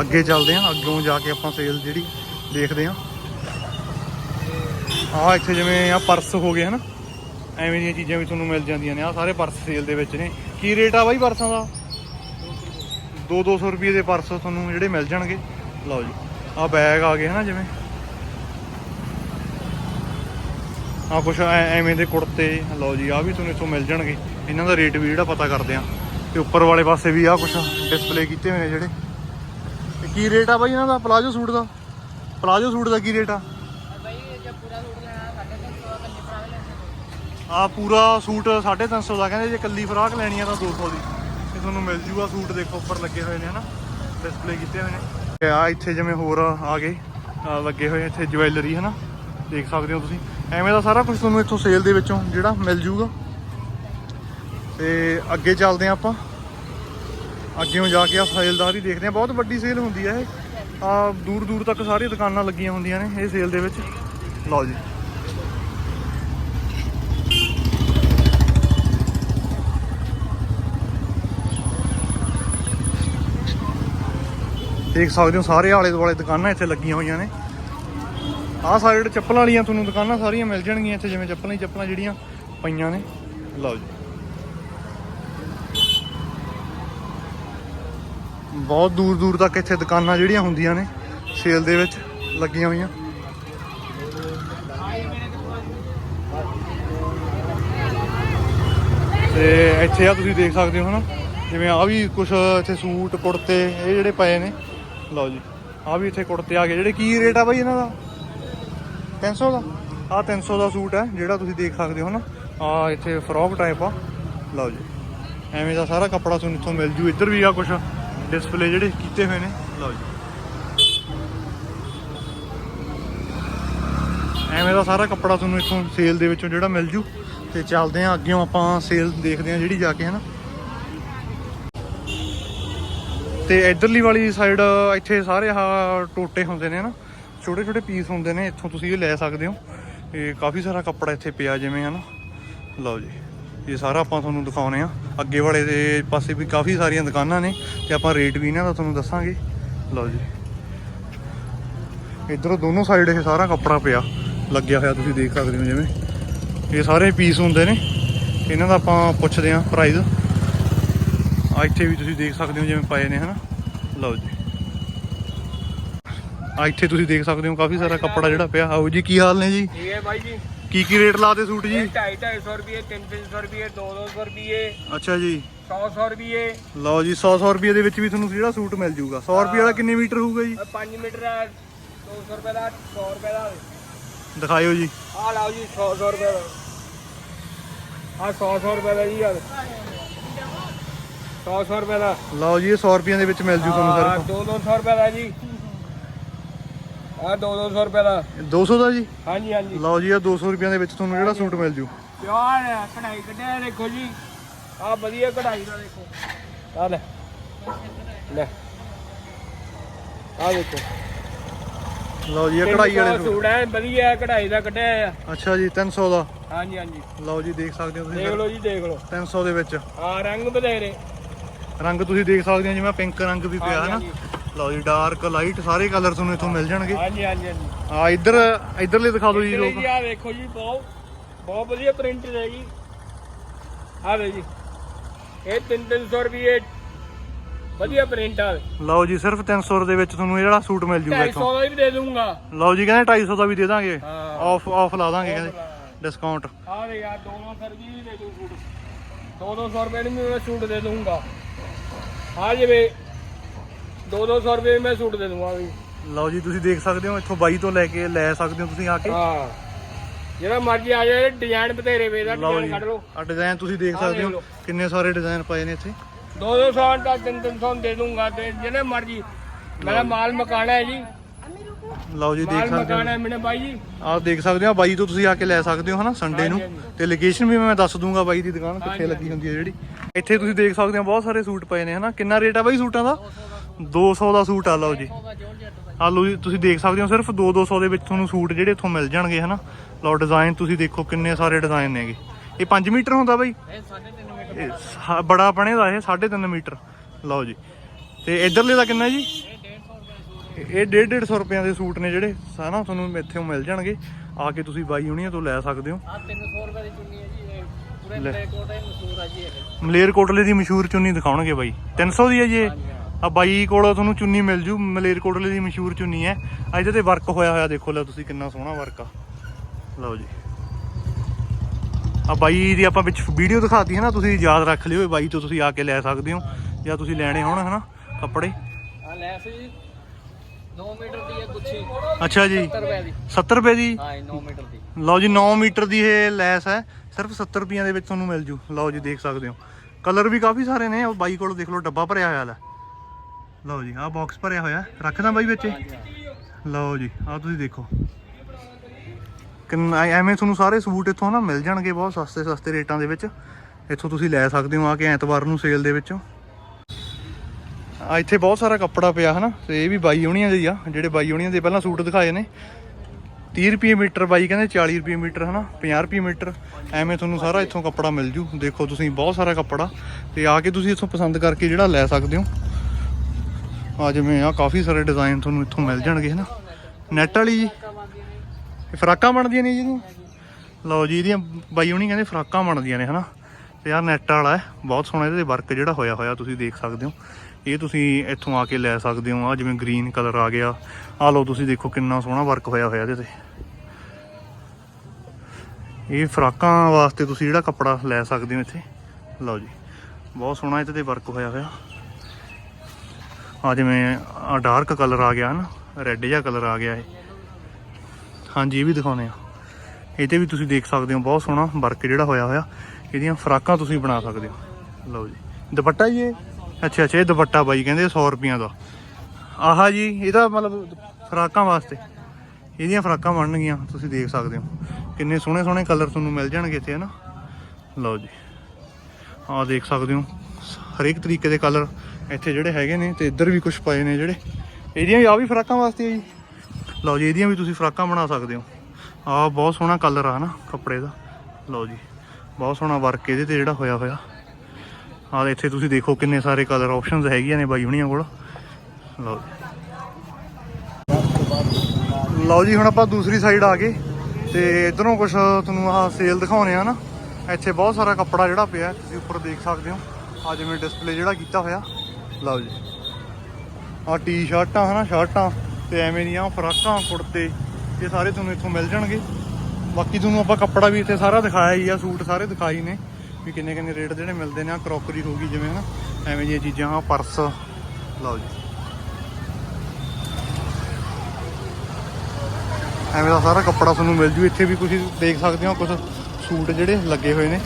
ਅੱਗੇ ਚੱਲਦੇ ਹਾਂ। ਅੱਗੋਂ ਜਾ ਕੇ ਆਪਾਂ ਸੇਲ ਜਿਹੜੀ ਦੇਖਦੇ ਹਾਂ। ਆ ਇੱਥੇ ਜਿਵੇਂ ਆ ਪਰਸ ਹੋ ਗਏ ਹਨਾ ਐਵੇਂ ਦੀਆਂ ਚੀਜ਼ਾਂ ਵੀ ਤੁਹਾਨੂੰ ਮਿਲ ਜਾਂਦੀਆਂ ਨੇ। ਆ ਸਾਰੇ ਪਰਸ ਸੇਲ ਦੇ ਵਿੱਚ ਨੇ। ਕੀ ਰੇਟ ਆ ਬਾਈ ਪਰਸਾਂ ਦਾ? 2-200 ਰੁਪਏ ਦੇ ਪਰਸ ਤੁਹਾਨੂੰ ਜਿਹੜੇ ਮਿਲ ਜਾਣਗੇ। ਲਓ ਜੀ। ਆ ਬੈਗ ਆ ਗਏ ਹਨਾ ਜਿਵੇਂ। ਆ ਕੁਛ ਐ- ਐਵੇਂ ਦੇ ਕੁੜਤੇ, ਲਓ ਜੀ ਆ ਵੀ ਤੁਹਾਨੂੰ ਇੱਥੋਂ ਮਿਲ ਜਾਣਗੇ। ਇਹਨਾਂ ਦਾ ਰੇਟ ਵੀ ਜਿਹੜਾ ਪਤਾ ਕਰਦੇ ਆ। ਤੇ ਉੱਪਰ ਵਾਲੇ ਪਾਸੇ ਵੀ ਆ ਕੁਛ ਡਿਸਪਲੇ ਕੀਤੇ ਹੋਏ ਨੇ ਜਿਹੜੇ। ਤੇ ਕੀ ਰੇਟ ਆ ਬਾਈ ਇਹਨਾਂ ਦਾ? ਪਲਾਜੋ ਸੂਟ ਦਾ? ਪਲਾਜੋ ਸੂਟ ਦਾ ਕੀ ਰੇਟ ਆ? ਆ ਪੂਰਾ ਸੂਟ 350 ਦਾ, ਕਹਿੰਦੇ ਜੇ ਇਕੱਲੀ ਫਰਾਕ ਲੈਣੀ ਆ ਤਾਂ 200 ਦੀ। ਇਹ ਤੁਹਾਨੂੰ ਮਿਲ ਜੂਗਾ ਸੂਟ ਦੇਖੋ, ਉੱਪਰ ਲੱਗੇ ਹੋਏ ਨੇ ਹਨਾ। ਡਿਸਪਲੇ ਕੀਤੇ ਹੋਏ ਨੇ। ਆ ਇੱਥੇ ਜਿਵੇਂ ਹੋਰ ਆ ਗਏ ਲੱਗੇ ਹੋਏ ਇੱਥੇ ਜਵੈਲਰੀ ਹੈ ਨਾ ਦੇਖ ਸਕਦੇ ਹੋ ਤੁਸੀਂ। ਐਵੇਂ ਦਾ ਸਾਰਾ ਕੁਝ ਤੁਹਾਨੂੰ ਇੱਥੋਂ ਸੇਲ ਦੇ ਵਿੱਚੋਂ ਜਿਹੜਾ ਮਿਲ ਜੂਗਾ। ਤੇ ਅੱਗੇ ਚੱਲਦੇ ਆ ਆਪਾਂ। ਅੱਗੇੋਂ ਜਾ ਕੇ ਆ ਹੀ ਦੇਖਦੇ ਆ ਬਹੁਤ ਵੱਡੀ ਸੇਲ ਹੁੰਦੀ ਹੈ ਇਹ। ਆ ਦੂਰ ਦੂਰ ਤੱਕ ਸਾਰੀ ਦੁਕਾਨਾਂ ਲੱਗੀਆਂ ਹੁੰਦੀਆਂ ਨੇ ਇਹ ਸੇਲ ਦੇ ਵਿੱਚ। ਲਓ ਜੀ। ਦੇਖ ਸਕਦੇ ਹੋ ਸਾਰੇ ਆਲੇ ਦੁਆਲੇ ਦੁਕਾਨਾਂ ਇੱਥੇ ਲੱਗੀਆਂ ਹੋਈਆਂ ਨੇ। ਆਹ ਸਾਈਡ ਚੱਪਲਾਂ ਵਾਲੀਆਂ ਤੁਹਾਨੂੰ ਦੁਕਾਨਾਂ ਸਾਰੀਆਂ ਮਿਲ ਜਾਣਗੀਆਂ ਇੱਥੇ, ਜਿਵੇਂ ਚੱਪਲਾਂ ਹੀ ਚੱਪਲਾਂ ਜਿਹੜੀਆਂ ਪਈਆਂ ਨੇ। ਲਓ ਜੀ। ਬਹੁਤ ਦੂਰ ਦੂਰ ਤੱਕ ਇੱਥੇ ਦੁਕਾਨਾਂ ਜਿਹੜੀਆਂ ਹੁੰਦੀਆਂ ਨੇ, ਸੇਲ ਦੇ ਵਿੱਚ ਲੱਗੀਆਂ ਹੋਈਆਂ। ਤੇ ਇੱਥੇ ਆ ਤੁਸੀਂ ਦੇਖ ਸਕਦੇ ਹੋ ਨਾ ਜਿਵੇਂ ਆ ਵੀ ਕੁਝ ਇੱਥੇ ਸੂਟ ਕੁੜਤੇ, ਇਹ ਜਿਹੜੇ ਪਏ ਨੇ। ਲਓ ਜੀ। ਆ ਵੀ ਇੱਥੇ ਕੁੜਤੇ ਆ ਗਏ। ਜਿਹੜੇ ਕੀ ਰੇਟ ਆ ਬਾਈ ਇਹਨਾਂ ਦਾ? 300 ਦਾ। ਆ 300 ਦਾ ਸੂਟ ਹੈ ਜਿਹੜਾ ਤੁਸੀਂ ਦੇਖ ਸਕਦੇ ਹੋ ਨਾ। ਆ ਇੱਥੇ ਫਰੋਕ ਟਾਈਪ ਆ। ਲਓ ਜੀ। ਐਵੇਂ ਦਾ ਸਾਰਾ ਕੱਪੜਾ ਤੁਹਾਨੂੰ ਇੱਥੋਂ ਮਿਲ ਜੂ। ਇੱਧਰ ਵੀ ਆ ਕੁਝ ਡਿਸਪਲੇ ਜਿਹੜੇ ਕੀਤੇ ਹੋਏ ਨੇ। ਲਓ ਜੀ। ਐਵੇਂ ਦਾ ਸਾਰਾ ਕੱਪੜਾ ਤੁਹਾਨੂੰ ਇੱਥੋਂ ਸੇਲ ਦੇ ਵਿੱਚੋਂ ਜਿਹੜਾ ਮਿਲ ਜੂ। ਤੇ ਚੱਲਦੇ ਆਂ ਅੱਗੇੋਂ ਆਪਾਂ ਸੇਲ ਦੇਖਦੇ ਆਂ ਜਿਹੜੀ ਜਾ ਕੇ ਹਨਾ ਤੇ ਇਧਰਲੀ ਵਾਲੀ ਸਾਈਡ ਇੱਥੇ ਸਾਰੇ ਆਹ ਟੋਟੇ ਹੁੰਦੇ ਨੇ ਨਾ ਛੋਟੇ ਛੋਟੇ ਪੀਸ ਹੁੰਦੇ ਨੇ, ਇੱਥੋਂ ਤੁਸੀਂ ਇਹ ਲੈ ਸਕਦੇ ਹੋ। ਇਹ ਕਾਫੀ ਸਾਰਾ ਕੱਪੜਾ ਇੱਥੇ ਪਿਆ ਜਿਵੇਂ ਹਨਾ। ਲਓ ਜੀ, ਇਹ ਸਾਰਾ ਆਪਾਂ ਤੁਹਾਨੂੰ ਦਿਖਾਉਨੇ ਆ। ਅੱਗੇ ਵਾਲੇ ਦੇ ਪਾਸੇ ਵੀ ਕਾਫੀ ਸਾਰੀਆਂ ਦੁਕਾਨਾਂ ਨੇ ਤੇ ਆਪਾਂ ਰੇਟ ਵੀ ਇਹਨਾਂ ਦਾ ਤੁਹਾਨੂੰ ਦੱਸਾਂਗੇ। ਲਓ ਜੀ। ਇਧਰੋਂ ਦੋਨੋਂ ਸਾਈਡ ਇਹ ਸਾਰਾ ਕੱਪੜਾ ਪਿਆ। ਲੱਗਿਆ ਹੋਇਆ ਤੁਸੀਂ ਦੇਖ ਸਕਦੇ ਹੋ ਜਿਵੇਂ। ਇਹ ਸਾਰੇ ਪੀਸ ਹੁੰਦੇ ਨੇ। ਇਹਨਾਂ ਦਾ ਆਪਾਂ ਪੁੱਛਦੇ ਆਂ ਪ੍ਰਾਈਸ ਆ ਇੱਥੇ ਵੀ ਤੁਸੀਂ ਦੇਖ ਸਕਦੇ ਹੋ ਜਿਵੇਂ ਪਏ ਨੇ ਹਨਾ? ਲਓ ਜੀ। ਆ ਇੱਥੇ ਤੁਸੀਂ ਦੇਖ ਸਕਦੇ ਹੋ ਕਾਫੀ ਸਾਰਾ ਕੱਪੜਾ ਜਿਹੜਾ ਪਿਆ। ਆਓ ਜੀ ਕੀ ਹਾਲ ਨੇ ਜੀ? ਠੀਕ ਹੈ ਬਾਈ ਜੀ। ਕੀ ਕੀ ਰੇਟ ਲਾਤੇ ਸੂਟ ਜੀ? 250 ਰੁਪਏ 300 ਵਿੱਚ ਵੀ ਤੁਹਾਨੂੰ ਜਿਹੜਾ ਸੂਟ ਮਿਲ ਜੂਗਾ 100 ਰੁਪਏ ਵਾਲਾ ਕਿੰਨੇ ਮੀਟਰ ਹੋਊਗਾ ਜੀ? 5 ਮੀਟਰ ਦਾ 200 ਰੁਪਏ ਦਾ 100 ਰੁਪਏ ਦਾ। ਦਿਖਾਇਓ ਜੀ। ਆ ਲਓ ਜੀ 100 ਰੁਪਏ ਦਾ। ਆ 100 ਰੁਪਏ ਦਾ ਜੀ ਆ 100 100 ਰੁਪਏ ਦਾ। ਲਓ ਜੀ ਇਹ 100 ਰੁਪਏ ਦੇ ਵਿੱਚ ਮਿਲ ਜੂ ਤੁਹਾਨੂੰ ਹਾਂ ਸਰ 2 200 ਰੁਪਏ ਦਾ ਜੀ। ਆ 200 ਰੁਪਏ ਦਾ। 200 ਦਾ ਜੀ? ਹਾਂਜੀ ਹਾਂਜੀ। ਲਓ ਜੀ ਇਹ 200 ਰੁਪਏ ਦੇ ਵਿੱਚ ਤੁਹਾਨੂੰ ਜਿਹੜਾ ਸੂਟ ਮਿਲ ਜੂ? ਪਿਆਰ ਹੈ ਕਢਾਈ ਕੱਢਿਆ ਦੇਖੋ ਜੀ। ਆ ਵਧੀਆ ਕਢਾਈ ਦਾ ਦੇਖੋ। ਆ ਲੈ। ਲੈ। ਆ ਦੇਖੋ। ਲਓ ਜੀ ਇਹ ਕਢਾਈ ਵਾਲੇ ਸੂਟ। ਹੈ ਵਧੀਆ ਕਢਾਈ ਦਾ ਕੱਢਿਆ ਆ ਅੱਛਾ ਹਾਂਜੀ ਹਾਂਜੀ। ਲਓ ਜੀ ਦੇਖ ਸਕਦੇ ਹੋ ਰੰਗ ਤੁਸੀਂ ਦੇਖ ਸਕਦੇ ਹੋ ਜਿਵੇਂ ਪਿੰਕ ਰੰਗ ਵੀ ਪਿਆ ਹੈ ਨਾ ਲਓ ਜੀ ਡਾਰਕ ਲਾਈਟ ਸਾਰੇ ਕਲਰ ਤੁਹਾਨੂੰ ਇੱਥੋਂ ਮਿਲ ਜਾਣਗੇ। ਹਾਂਜੀ ਹਾਂਜੀ ਹਾਂਜੀ। ਆ ਇੱਧਰ ਇੱਧਰਲੇ ਦਿਖਾ ਦਿਓ ਜੀ ਲੋਕ। ਜੀ ਆ ਦੇਖੋ ਜੀ ਬਹੁਤ ਬਹੁਤ ਵਧੀਆ ਪ੍ਰਿੰਟ ਹੈ ਜੀ। ਆ ਦੇ ਜੀ। ਇਹ 3-300 ਰੁਪਏ ਵਧੀਆ ਪ੍ਰਿੰਟ ਆ ਲਓ ਜੀ ਸਿਰਫ 300 ਦੇ ਵਿੱਚ ਤੁਹਾਨੂੰ ਇਹ ਜਿਹੜਾ ਸੂਟ ਮਿਲ ਜੂਗਾ 250 ਇੱਥੋਂ। ਦਾ ਵੀ ਦੇ ਦੂੰਗਾ ਲਓ ਜੀ ਕਹਿੰਦੇ 250 ਦਾ ਵੀ ਦੇ ਦਾਂਗੇ। ਆਫ ਆਫ ਲਾ ਦਾਂਗੇ ਕਹਿੰਦੇ। ਡਿਸਕਾਊਂਟ ਆ ਦੇ ਯਾਰ 200 ਸਰ ਵੀ ਦੇ ਦੂੰ ਸੂਟ 200 ਰੁਪਏ ਨੂੰ ਵੀ ਮੈਂ ਸੂਟ ਦੇ ਦੂੰਗਾ ਆ ਜਿਵੇਂ 200 ਰੁਪਏ ਮੈਂ ਸੂਟ ਦੇ ਦੂੰਗਾ ਵੀ। ਲਓ ਜੀ ਤੁਸੀਂ ਦੇਖ ਸਕਦੇ ਹੋ ਇੱਥੋਂ ਬਾਈ ਤੋਂ ਲੈ ਕੇ ਲੈ ਸਕਦੇ ਹੋ ਤੁਸੀਂ ਆ ਕੇ। ਹਾਂ। ਜਿਹੜਾ ਮਰਜ਼ੀ ਆ ਜਾਏ ਡਿਜ਼ਾਈਨ ਬਥੇਰੇ ਵੇ ਦਾ ਡਿਜ਼ਾਈਨ ਕੱਢ ਲਓ। ਆ ਡਿਜ਼ਾਈਨ ਤੁਸੀਂ ਦੇਖ ਸਕਦੇ ਹੋ। ਕਿੰਨੇ ਸਾਰੇ ਡਿਜ਼ਾਈਨ ਪਏ ਨੇ ਇੱਥੇ। 200 ਦਾ 300 ਦੇ ਦੂੰਗਾ ਤੇ ਜਿਹੜੇ ਮਰਜ਼ੀ। ਮੇਰਾ ਮਾਲ ਮਕਾਨਾ ਹੈ ਜੀ। ਲਓ ਜੀ ਦੇਖ ਸਕਦੇ ਹੋ। ਮੈਨੇ ਬਾਈ ਜੀ। ਆਹ ਦੇਖ ਸਕਦੇ ਹੋ ਬਾਈ ਤੋਂ ਤੁਸੀਂ ਆ ਕੇ ਲੈ ਸਕਦੇ ਹੋ ਹਨਾ ਸੰਡੇ ਨੂੰ। ਤੇ ਲੋਕੇਸ਼ਨ ਵੀ ਮੈਂ ਦੱਸ ਦੂੰਗਾ ਬਾਈ ਦੀ ਦੁਕਾਨ ਕਿੱਥੇ ਲੱਗੀ ਹੁੰਦੀ ਹੈ ਜਿਹੜੀ। ਇੱਥੇ ਤੁਸੀਂ ਦੇਖ ਸਕਦੇ ਹੋ ਬਹੁਤ ਸਾਰੇ ਸੂਟ ਪਏ ਨੇ ਹਨਾ? ਕਿੰਨਾ ਰੇਟ ਆ ਬਾਈ ਸੂਟਾਂ ਦਾ? 200 ਦਾ ਸੂਟ ਆ ਲਓ ਜੀ। ਆ ਲਓ ਜੀ ਤੁਸੀਂ ਦੇਖ ਸਕਦੇ ਹੋ ਸਿਰਫ 2 200 ਦੇ ਵਿੱਚ ਤੁਹਾਨੂੰ ਸੂਟ ਜਿਹੜੇ ਇੱਥੋਂ ਮਿਲ ਜਾਣਗੇ ਹਨਾ? ਲਓ ਡਿਜ਼ਾਈਨ ਤੁਸੀਂ ਦੇਖੋ ਕਿੰਨੇ ਸਾਰੇ ਡਿਜ਼ਾਈਨ ਨੇਗੇ ਇਹ। 5 ਮੀਟਰ ਹੁੰਦਾ ਬਾਈ? ਇਹ 3.5 ਮੀਟਰ। ਬੜਾ ਬਣੇ ਦਾ ਇਹ 3.5 ਮੀਟਰ। ਲਓ ਜੀ। ਤੇ ਇਧਰਲੇ ਦਾ ਕਿੰਨਾ ਜੀ? ਇਹ 150 ਰੁਪਏ। ਸੂਟ ਇਹ 1.5 150 ਰੁਪਈਆਂ ਦੇ ਸੂਟ ਨੇ ਜਿਹੜੇ ਹਨਾ? ਤੁਹਾਨੂੰ ਇੱਥੋਂ ਮਿਲ ਜਾਣਗੇ। ਆ ਕੇ ਤੁਸੀਂ ਬਾਈ ਹੁਣੀਆਂ ਤੋਂ ਲੈ ਸਕਦੇ ਹੋ। ਆ 300 ਰੁਪਏ ਦੀ ਚੁੰਨੀ ਹੈ ਜੀ। ਪੂਰੇ ਲੈ। ਪਲੇਕੋਟ ਹੈ ਮਸ਼ਹੂਰ ਆ ਜੀ ਇਹ। ਮਲੇਰਕੋਟਲੇ ਦੀ ਮਸ਼ਹੂਰ ਚੁੰਨੀ ਦਿਖਾਉਣਗੇ ਬਾਈ। 300 ਦੀ ਹੈ ਜੀ ਆ ਬਾਈ ਕੋਲ ਤੁਹਾਨੂੰ ਚੁੰਨੀ ਮਿਲ ਜੂ। ਮਲੇਰਕੋਟਲੇ ਦੀ ਮਸ਼ਹੂਰ ਚੁੰਨੀ ਹੈ। ਆ ਇਹਦੇ ਤੇ ਵਰਕ ਹੋਇਆ ਹੋਇਆ ਦੇਖੋ ਲੈ ਤੁਸੀਂ ਕਿੰਨਾ ਸੋਹਣਾ ਵਰਕ ਆ। ਲਓ ਜੀ। ਆ ਬਾਈ ਦੀ ਆਪਾਂ ਵਿੱਚ ਵੀਡੀਓ ਦਿਖਾਤੀ ਹੈ ਨਾ ਤੁਸੀਂ ਯਾਦ ਰੱਖ ਲਿਓ ਇਹ ਬਾਈ ਤੋਂ ਤੁਸੀਂ ਆ ਕੇ ਲੈ ਸਕਦੇ ਹੋ। ਜਾਂ ਤੁਸੀਂ ਲੈਣੇ ਹੋਣ ਹਨਾ ਕੱਪੜੇ। ਆ ਲੈਸ ਜੀ। 9 ਮੀਟਰ ਦੀ ਹੈ ਗੁੱਛੀ। ਅੱਛਾ ਜੀ। 70 ਰੁਪਏ ਦੀ। 70 ਰੁਪਏ ਦੀ? ਹਾਂ ਇਹ 9 ਮੀਟਰ ਦੀ। ਲਓ ਜੀ 9 ਮੀਟਰ ਦੀ ਇਹ ਲੈਸ ਹੈ। ਸਿਰਫ 70 ਰੁਪਈਆਂ ਦੇ ਵਿੱਚ ਤੁਹਾਨੂੰ ਮਿਲ ਜੂ। ਲਓ ਜੀ, ਦੇਖ ਸਕਦੇ ਹੋ। ਕਲਰ ਵੀ ਕਾਫੀ ਸਾਰੇ ਨੇ। ਉਹ ਬਾਈ ਕੋਲ ਦੇਖ ਲਓ, ਡੱਬਾ ਭਰਿਆ ਹੋਇਆ ਲੈ। ਲਓ ਜੀ, ਆਹ ਬਾਕਸ ਭਰਿਆ ਹੋਇਆ। ਰੱਖਦਾ ਬਾਈ ਵਿੱਚ? ਲਓ ਜੀ, ਆਹ ਤੁਸੀਂ ਦੇਖੋ। ਕਿੰਨਾ ਐਵੇਂ ਤੁਹਾਨੂੰ ਸਾਰੇ ਸੂਟ ਇੱਥੋਂ ਨਾ ਮਿਲ ਜਾਣਗੇ ਬਹੁਤ ਸਸਤੇ ਸਸਤੇ ਰੇਟਾਂ ਦੇ ਵਿੱਚ। ਇੱਥੋਂ ਤੁਸੀਂ ਲੈ ਸਕਦੇ ਹੋ ਆ ਕੇ ਐਤਵਾਰ ਨੂੰ ਸੇਲ ਦੇ ਵਿੱਚੋਂ। ਆ ਇੱਥੇ ਬਹੁਤ ਸਾਰਾ ਕੱਪੜਾ ਪਿਆ ਹਨਾ, ਤੇ ਇਹ ਵੀ ਬਾਈ ਹੋਣੀਆਂ ਦੇ ਆ, ਜਿਹੜੇ ਬਾਈ ਹੋਣੀਆਂ ਦੇ ਪਹਿਲਾਂ ਸੂਟ ਦਿਖਾਏ ਨੇ। 30 ਰੁਪਏ ਮੀਟਰ ਬਾਈ ਕਹਿੰਦੇ 40 ਰੁਪਏ ਮੀਟਰ ਹਨਾ 50 ਰੁਪਏ ਮੀਟਰ। ਐਵੇਂ ਤੁਹਾਨੂੰ ਸਾਰਾ ਇੱਥੋਂ ਕੱਪੜਾ ਮਿਲ ਜੂ। ਦੇਖੋ ਤੁਸੀਂ ਬਹੁਤ ਸਾਰਾ ਕੱਪੜਾ। ਤੇ ਆ ਕੇ ਤੁਸੀਂ ਇੱਥੋਂ ਪਸੰਦ ਕਰਕੇ ਜਿਹੜਾ ਲੈ ਸਕਦੇ ਹੋ। ਆ ਜਿਵੇਂ ਆ, ਕਾਫੀ ਸਾਰੇ ਡਿਜ਼ਾਈਨ ਤੁਹਾਨੂੰ ਇੱਥੋਂ ਮਿਲ ਜਾਣਗੇ ਹਨਾ। ਨੈਟ ਵਾਲੀ ਜੀ। ਇਹ ਫਰਾਕਾਂ ਬਣਦੀਆਂ ਨੇ ਜੀ ਇਹਦੀਆਂ? ਲਓ ਜੀ, ਇਹਦੀਆਂ ਬਾਈ ਹੁਣੀ ਕਹਿੰਦੇ ਫਰਾਕਾਂ ਬਣਦੀਆਂ ਨੇ ਹਨਾ। ਤੇ ਆ ਨੈਟ ਵਾਲਾ ਹੈ, ਬਹੁਤ ਸੋਹਣਾ ਇਹਦੇ ਤੇ ਵਰਕ ਜਿਹੜਾ ਹੋਇਆ ਹੋਇਆ ਤੁਸੀਂ ਦੇਖ ਸਕਦੇ ਹੋ। ਇਹ ਤੁਸੀਂ ਇੱਥੋਂ ਆ ਕੇ ਲੈ ਸਕਦੇ ਹੋ। ਆ ਜਿਵੇਂ ਗ੍ਰੀਨ ਕਲਰ ਆ ਗਿਆ। ਆ ਲਓ ਤੁਸੀਂ ਦੇਖੋ ਕਿੰਨਾ ਸੋਹਣਾ ਵਰਕ ਹੋਇਆ ਹੋਇਆ ਇਹਦੇ ਤੇ। ਇਹ ਫਰਾਕਾਂ ਵਾਸਤੇ ਤੁਸੀਂ ਜਿਹੜਾ ਕੱਪੜਾ ਲੈ ਸਕਦੇ ਹੋ ਇੱਥੇ। ਲਓ ਜੀ, ਬਹੁਤ ਸੋਹਣਾ ਇਹਦੇ ਤੇ ਵਰਕ ਹੋਇਆ ਹੋਇਆ। ਆ ਜਿਵੇਂ ਡਾਰਕ ਕਲਰ ਆ ਗਿਆ ਨਾ ਰੈੱਡ ਜਿਹਾ ਕਲਰ ਆ ਗਿਆ ਇਹ। ਹਾਂਜੀ, ਇਹ ਵੀ ਦਿਖਾਉਨੇ ਆ ਇਹ ਤੇ ਵੀ ਤੁਸੀਂ ਦੇਖ ਸਕਦੇ ਹੋ, ਬਹੁਤ ਸੋਹਣਾ ਵਰਕ ਜਿਹੜਾ ਹੋਇਆ ਹੋਇਆ। ਇਹਦੀਆਂ ਫਰਾਕਾਂ ਤੁਸੀਂ ਬਣਾ ਸਕਦੇ ਹੋ। ਲਓ ਜੀ, ਦੁਪੱਟਾ ਜੀ ਇਹ? ਅੱਛਾ ਅੱਛਾ, ਇਹ ਦੁਪੱਟਾ ਬਾਈ, ਕਹਿੰਦੇ 100 ਰੁਪਈਆ ਦਾ। ਆਹਾ ਜੀ, ਇਹਦਾ ਮਤਲਬ ਫਰਾਕਾਂ ਵਾਸਤੇ। ਇਹਦੀਆਂ ਫਰਾਕਾਂ ਬਣਨਗੀਆਂ, ਤੁਸੀਂ ਦੇਖ ਸਕਦੇ ਹੋ। ਕਿੰਨੇ ਸੋਹਣੇ ਸੋਹਣੇ ਕਲਰ ਤੁਹਾਨੂੰ ਮਿਲ ਜਾਣਗੇ ਇੱਥੇ, ਹਨਾ? ਲਓ ਜੀ। ਆਹ ਦੇਖ ਸਕਦੇ ਹੋ, ਹਰੇਕ ਤਰੀਕੇ ਦੇ ਕਲਰ ਇੱਥੇ ਜਿਹੜੇ ਹੈਗੇ ਨੇ ਤੇ ਇੱਧਰ ਵੀ ਕੁਝ ਪਏ ਨੇ ਜਿਹੜੇ। ਇਹਦੀਆਂ ਵੀ ਆ ਵੀ ਫਰਾਕਾਂ ਵਾਸਤੇ ਆ ਜੀ। ਲਓ ਜੀ, ਇਹਦੀਆਂ ਵੀ ਤੁਸੀਂ ਫਰਾਕਾਂ ਬਣਾ ਸਕਦੇ ਹੋ। ਆਹ ਬਹੁਤ ਸੋਹਣਾ ਕਲਰ ਆ ਨਾ ਕੱਪੜੇ ਦਾ। ਲਓ ਜੀ, ਬਹੁਤ ਸੋਹਣਾ ਵਰਕ ਇਹਦੇ ਤੇ ਜਿਹੜਾ ਹੋਇਆ ਹੋਇਆ। ਆਹ ਇੱਥੇ ਤੁਸੀਂ ਦੇਖੋ ਕਿੰਨੇ ਸਾਰੇ ਕਲਰ ਆਪਸ਼ਨਸ ਹੈਗੀਆਂ ਨੇ ਬਾਈ ਹੁਣੀਆਂ ਕੋਲ। ਲਓ ਜੀ। ਲਓ ਜੀ, ਹੁਣ ਆਪਾਂ ਦੂਸਰੀ ਸਾਈਡ ਆ ਗਏ। ਤੇ ਇਧਰੋਂ ਕੁਝ ਤੁਹਾਨੂੰ ਆਹ ਸੇਲ ਦਿਖਾਉਣੇ ਆ ਨਾ। ਇੱਥੇ ਬਹੁਤ ਸਾਰਾ ਕੱਪੜਾ ਜਿਹੜਾ ਪਿਆ ਤੁਸੀਂ ਉੱਪਰ ਦੇਖ ਸਕਦੇ ਹੋ। ਆ ਜਿਵੇਂ ਡਿਸਪਲੇ ਜਿਹੜਾ ਕੀਤਾ ਹੋਇਆ, ਲਓ ਜੀ। ਆ ਟੀ-ਸ਼ਰਟਾਂ ਹਨਾ ਸ਼ਰਟਾਂ ਤੇ ਐਵੇਂ ਦੀਆਂ ਫਰਾਕਾਂ, ਕੁੜਤੇ, ਇਹ ਸਾਰੇ ਤੁਹਾਨੂੰ ਇੱਥੋਂ ਮਿਲ ਜਾਣਗੇ। ਬਾਕੀ ਤੁਹਾਨੂੰ ਆਪਾਂ ਕੱਪੜਾ ਵੀ ਇੱਥੇ ਸਾਰਾ ਦਿਖਾਇਆ ਹੀ ਆ, ਸੂਟ ਸਾਰੇ ਦਿਖਾਈ ਨੇ, ਵੀ ਕਿੰਨੇ ਕਿੰਨੇ ਰੇਟ ਜਿਹੜੇ ਮਿਲਦੇ ਨੇ ਆ ਕਰੋਕਰੀ ਹੋ ਗਈ ਜਿਵੇਂ, ਹਨਾ, ਐਵੇਂ ਦੀਆਂ ਚੀਜ਼ਾਂ ਆ ਪਰਸ ਲਓ ਜੀ। ਐਵੇਂ ਦਾ ਸਾਰਾ ਕੱਪੜਾ ਤੁਹਾਨੂੰ ਮਿਲ ਜੂ। ਇੱਥੇ ਵੀ ਤੁਸੀਂ ਦੇਖ ਸਕਦੇ ਹੋ ਕੁਝ ਸੂਟ ਜਿਹੜੇ ਲੱਗੇ ਹੋਏ ਨੇ।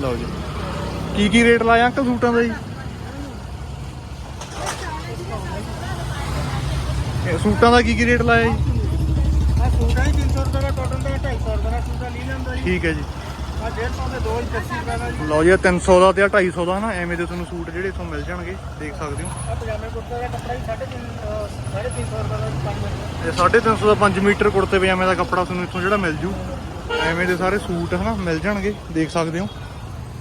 ਲਓ ਜੀ। ਕੀ ਕੀ ਰੇਟ ਲਾਇਆ ਅੰਕਲ ਸੂਟਾਂ ਦਾ ਜੀ? ਇਹ ਸੂਟਾਂ ਦਾ ਕੀ ਕੀ ਰੇਟ ਲਾਇਆ ਜੀ? ਸੂਟ ਹੈ 300 ਰੁਪਏ ਦਾ ਕਾਟਨ ਦਾ 250 ਰੁਪਏ ਦਾ ਸੂਟ ਆ ਲੀ ਲੈਂਦਾ ਜੀ ਠੀਕ ਹੈ ਜੀ। ਆ 150 ਦੇ 2 80 ਰੁਪਏ ਦਾ ਜੀ ਲਓ ਜੀ ਇਹ 300 ਦਾ ਤੇ ਆਹ 250 ਦਾ ਨਾ ਐਵੇਂ ਦੇ ਤੁਹਾਨੂੰ ਸੂਟ ਜਿਹੜੇ ਇੱਥੋਂ ਮਿਲ ਜਾਣਗੇ ਦੇਖ ਸਕਦੇ ਹੋ। ਆ ਪਜਾਮੇ ਕੁੜਤੇ ਦਾ ਕੱਪੜਾ ਜੀ 350 350 ਰੁਪਏ ਦਾ 5 ਮੀਟਰ ਇਹ 350 ਦਾ 5 ਮੀਟਰ ਕੁੜਤੇ ਪਜਾਮੇ ਦਾ ਕੱਪੜਾ ਤੁਹਾਨੂੰ ਇੱਥੋਂ ਜਿਹੜਾ ਮਿਲ ਜੂ। ਐਵੇਂ ਦੇ ਸਾਰੇ ਸੂਟ ਹਨਾ ਮਿਲ ਜਾਣਗੇ ਦੇਖ ਸਕਦੇ ਹੋ।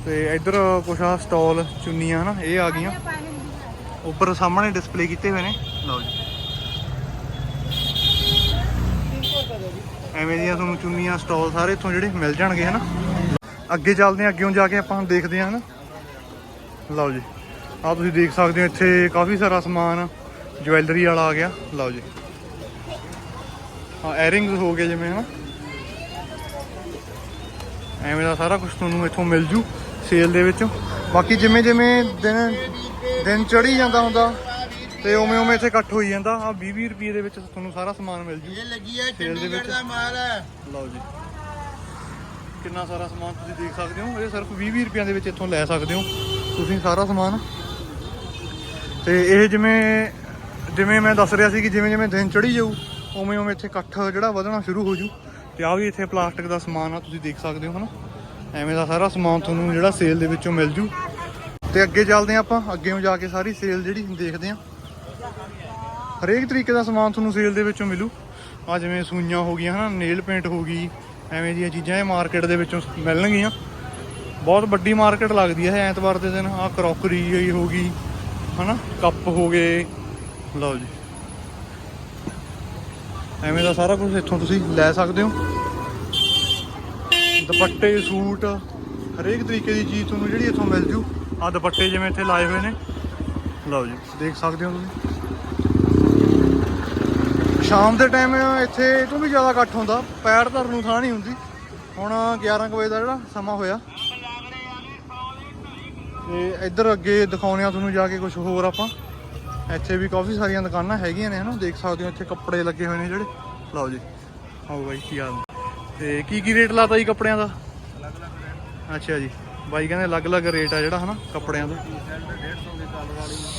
ਤੇ ਇੱਧਰ ਕੁਛ ਆ ਸਟਾਲ ਚੁੰਨੀਆਂ ਹਨਾ ਇਹ ਆ ਗਈਆਂ। ਉੱਪਰ ਸਾਹਮਣੇ ਡਿਸਪਲੇ ਕੀਤੇ ਹੋਏ ਨੇ। ਲਓ ਜੀ। ਐਵੇਂ ਦੀਆਂ ਤੁਹਾਨੂੰ ਚੁੰਨੀਆਂ ਸਟਾਲ ਸਾਰੇ ਇੱਥੋਂ ਜਿਹੜੇ ਮਿਲ ਜਾਣਗੇ ਹਨਾ। ਅੱਗੇ ਚੱਲਦੇ ਹਾਂ ਅੱਗੇੋਂ ਜਾ ਕੇ ਆਪਾਂ ਦੇਖਦੇ ਹਾਂ ਹਨਾ। ਲਓ ਜੀ ਆ ਤੁਸੀਂ ਦੇਖ ਸਕਦੇ ਹੋ ਇੱਥੇ ਕਾਫੀ ਸਾਰਾ ਸਮਾਨ ਜਵੈਲਰੀ ਵਾਲਾ ਆ ਗਿਆ। ਲਓ ਜੀ। ਹਾਂ 에ਅਰਿੰਗਸ ਹੋ ਗਏ ਜਿਵੇਂ ਹਨਾ। ਐਵੇਂ ਦਾ ਸਾਰਾ ਕੁਝ ਤੁਹਾਨੂੰ ਇੱਥੋਂ ਮਿਲ ਜੂ ਸੇਲ ਦੇ ਵਿੱਚ। ਬਾਕੀ ਜਿਵੇਂ ਜਿਵੇਂ ਦਿਨ ਦਿਨ ਚੜੀ ਜਾਂਦਾ ਹੁੰਦਾ ਤੇ ਉਵੇਂ ਉਵੇਂ ਇੱਥੇ ਇਕੱਠ ਹੋਈ ਜਾਂਦਾ। ਆ 20 20 ਰੁਪਏ ਦੇ ਵਿੱਚ ਤੁਹਾਨੂੰ ਸਾਰਾ ਸਮਾਨ ਮਿਲ ਜੂ। ਇਹ ਲੱਗੀ ਹੈ ਸੇਲ ਦੇ ਮਾਲ। ਹੈ ਲਓ ਜੀ। ਕਿੰਨਾ ਸਾਰਾ ਸਮਾਨ ਤੁਸੀਂ ਦੇਖ ਸਕਦੇ ਹੋ? ਇਹ ਸਿਰਫ 20 20 ਰੁਪਈਆਂ ਦੇ ਵਿੱਚ ਇੱਥੋਂ ਲੈ ਸਕਦੇ ਹੋ। ਤੁਸੀਂ ਸਾਰਾ ਸਮਾਨ। ਤੇ ਇਹ ਜਿਵੇਂ ਜਿਵੇਂ ਮੈਂ ਦੱਸ ਰਿਹਾ ਸੀ ਕਿ ਜਿਵੇਂ ਜਿਵੇਂ ਦਿਨ ਚੜੀ ਜਾਊ, ਉਵੇਂ ਉਵੇਂ ਇੱਥੇ ਇਕੱਠ ਜਿਹੜਾ ਵਧਣਾ ਸ਼ੁਰੂ ਹੋ ਜੂ ਤੇ ਆ ਵੀ ਇੱਥੇ ਪਲਾਸਟਿਕ ਦਾ ਸਮਾਨ ਆ, ਤੁਸੀਂ ਦੇਖ ਸਕਦੇ ਹੋ, ਹਨਾ? ਐਵੇਂ ਦਾ ਸਾਰਾ ਸਮਾਨ ਤੁਹਾਨੂੰ ਜਿਹੜਾ ਸੇਲ ਦੇ ਵਿੱਚੋਂ ਮਿਲ ਜੂ। ਤੇ ਅੱਗੇ ਚੱਲਦੇ ਆ ਆਪਾਂ। ਅੱਗੇੋਂ ਜਾ ਕੇ ਸਾਰੀ ਸੇਲ ਜਿਹੜੀ ਦੇਖਦੇ ਆ ਹਰੇਕ ਤਰੀਕੇ ਦਾ ਸਮਾਨ ਤੁਹਾਨੂੰ ਸੇਲ ਦੇ ਵਿੱਚੋਂ ਮਿਲੂ। ਆ ਜਿਵੇਂ ਸੂਈਆਂ ਹੋ ਗਈਆਂ, ਹਨਾ? ਨੇਲ ਪੇਂਟ ਹੋ ਗਈ। ਐਵੇਂ ਦੀਆਂ ਚੀਜ਼ਾਂ ਇਹ ਮਾਰਕੀਟ ਦੇ ਵਿੱਚੋਂ ਮਿਲਣਗੀਆਂ। ਬਹੁਤ ਵੱਡੀ ਮਾਰਕੀਟ ਲੱਗਦੀ ਹੈ ਐਤਵਾਰ ਦੇ ਦਿਨ। ਆ ਕਰੋਕਰੀ ਹੀ ਹੋ ਗਈ, ਹਨਾ? ਕੱਪ ਹੋ ਗਏ। ਲਓ ਜੀ। ਐਵੇਂ ਦਾ ਸਾਰਾ ਕੁਝ ਇੱਥੋਂ ਤੁਸੀਂ ਲੈ ਸਕਦੇ ਹੋ। ਦੁਪੱਟੇ, ਸੂਟ, ਹਰੇਕ ਤਰੀਕੇ ਦੀ ਚੀਜ਼ ਤੁਹਾਨੂੰ ਜਿਹੜੀ ਇੱਥੋਂ ਮਿਲ ਜੂ। ਆ ਦੁਪੱਟੇ ਜਿਵੇਂ ਇੱਥੇ ਲਾਏ ਹੋਏ ਨੇ। ਲਓ ਜੀ, ਦੇਖ ਸਕਦੇ ਹੋ ਤੁਸੀਂ। ਸ਼ਾਮ ਦੇ ਟਾਈਮ ਇੱਥੇ ਇਹ ਤੋਂ ਵੀ ਜ਼ਿਆਦਾ ਇਕੱਠ ਹੁੰਦਾ। ਪੈਰ ਧਰਨ ਨੂੰ ਥਾਂ ਨਹੀਂ ਹੁੰਦੀ। ਹੁਣ 11 ਕੁ ਵਜੇ ਦਾ ਜਿਹੜਾ ਸਮਾਂ ਹੋਇਆ। ਤੇ ਇੱਧਰ ਅੱਗੇ ਦਿਖਾਉਣੇ ਆ ਤੁਹਾਨੂੰ ਜਾ ਕੇ ਕੁਝ ਹੋਰ ਆਪਾਂ। ਇੱਥੇ ਵੀ ਕਾਫੀ ਸਾਰੀਆਂ ਦੁਕਾਨਾਂ ਹੈਗੀਆਂ ਨੇ, ਹਨਾ? ਦੇਖ ਸਕਦੇ ਹੋ ਇੱਥੇ ਕੱਪੜੇ ਲੱਗੇ ਹੋਏ ਨੇ ਜਿਹੜੇ। ਲਓ ਜੀ। ਆਓ ਬਾਈ, ਕੀ ਹਾਲ ਨੇ? ਤੇ ਕੀ ਕੀ ਰੇਟ ਲਾਤਾ ਜੀ ਕੱਪੜਿਆਂ ਦਾ? ਅੱਛਾ ਜੀ। ਬਾਈ ਕਹਿੰਦੇ ਅਲੱਗ-ਅਲੱਗ ਰੇਟ ਆ ਜਿਹੜਾ, ਹਨਾ? ਕੱਪੜਿਆਂ ਦਾ।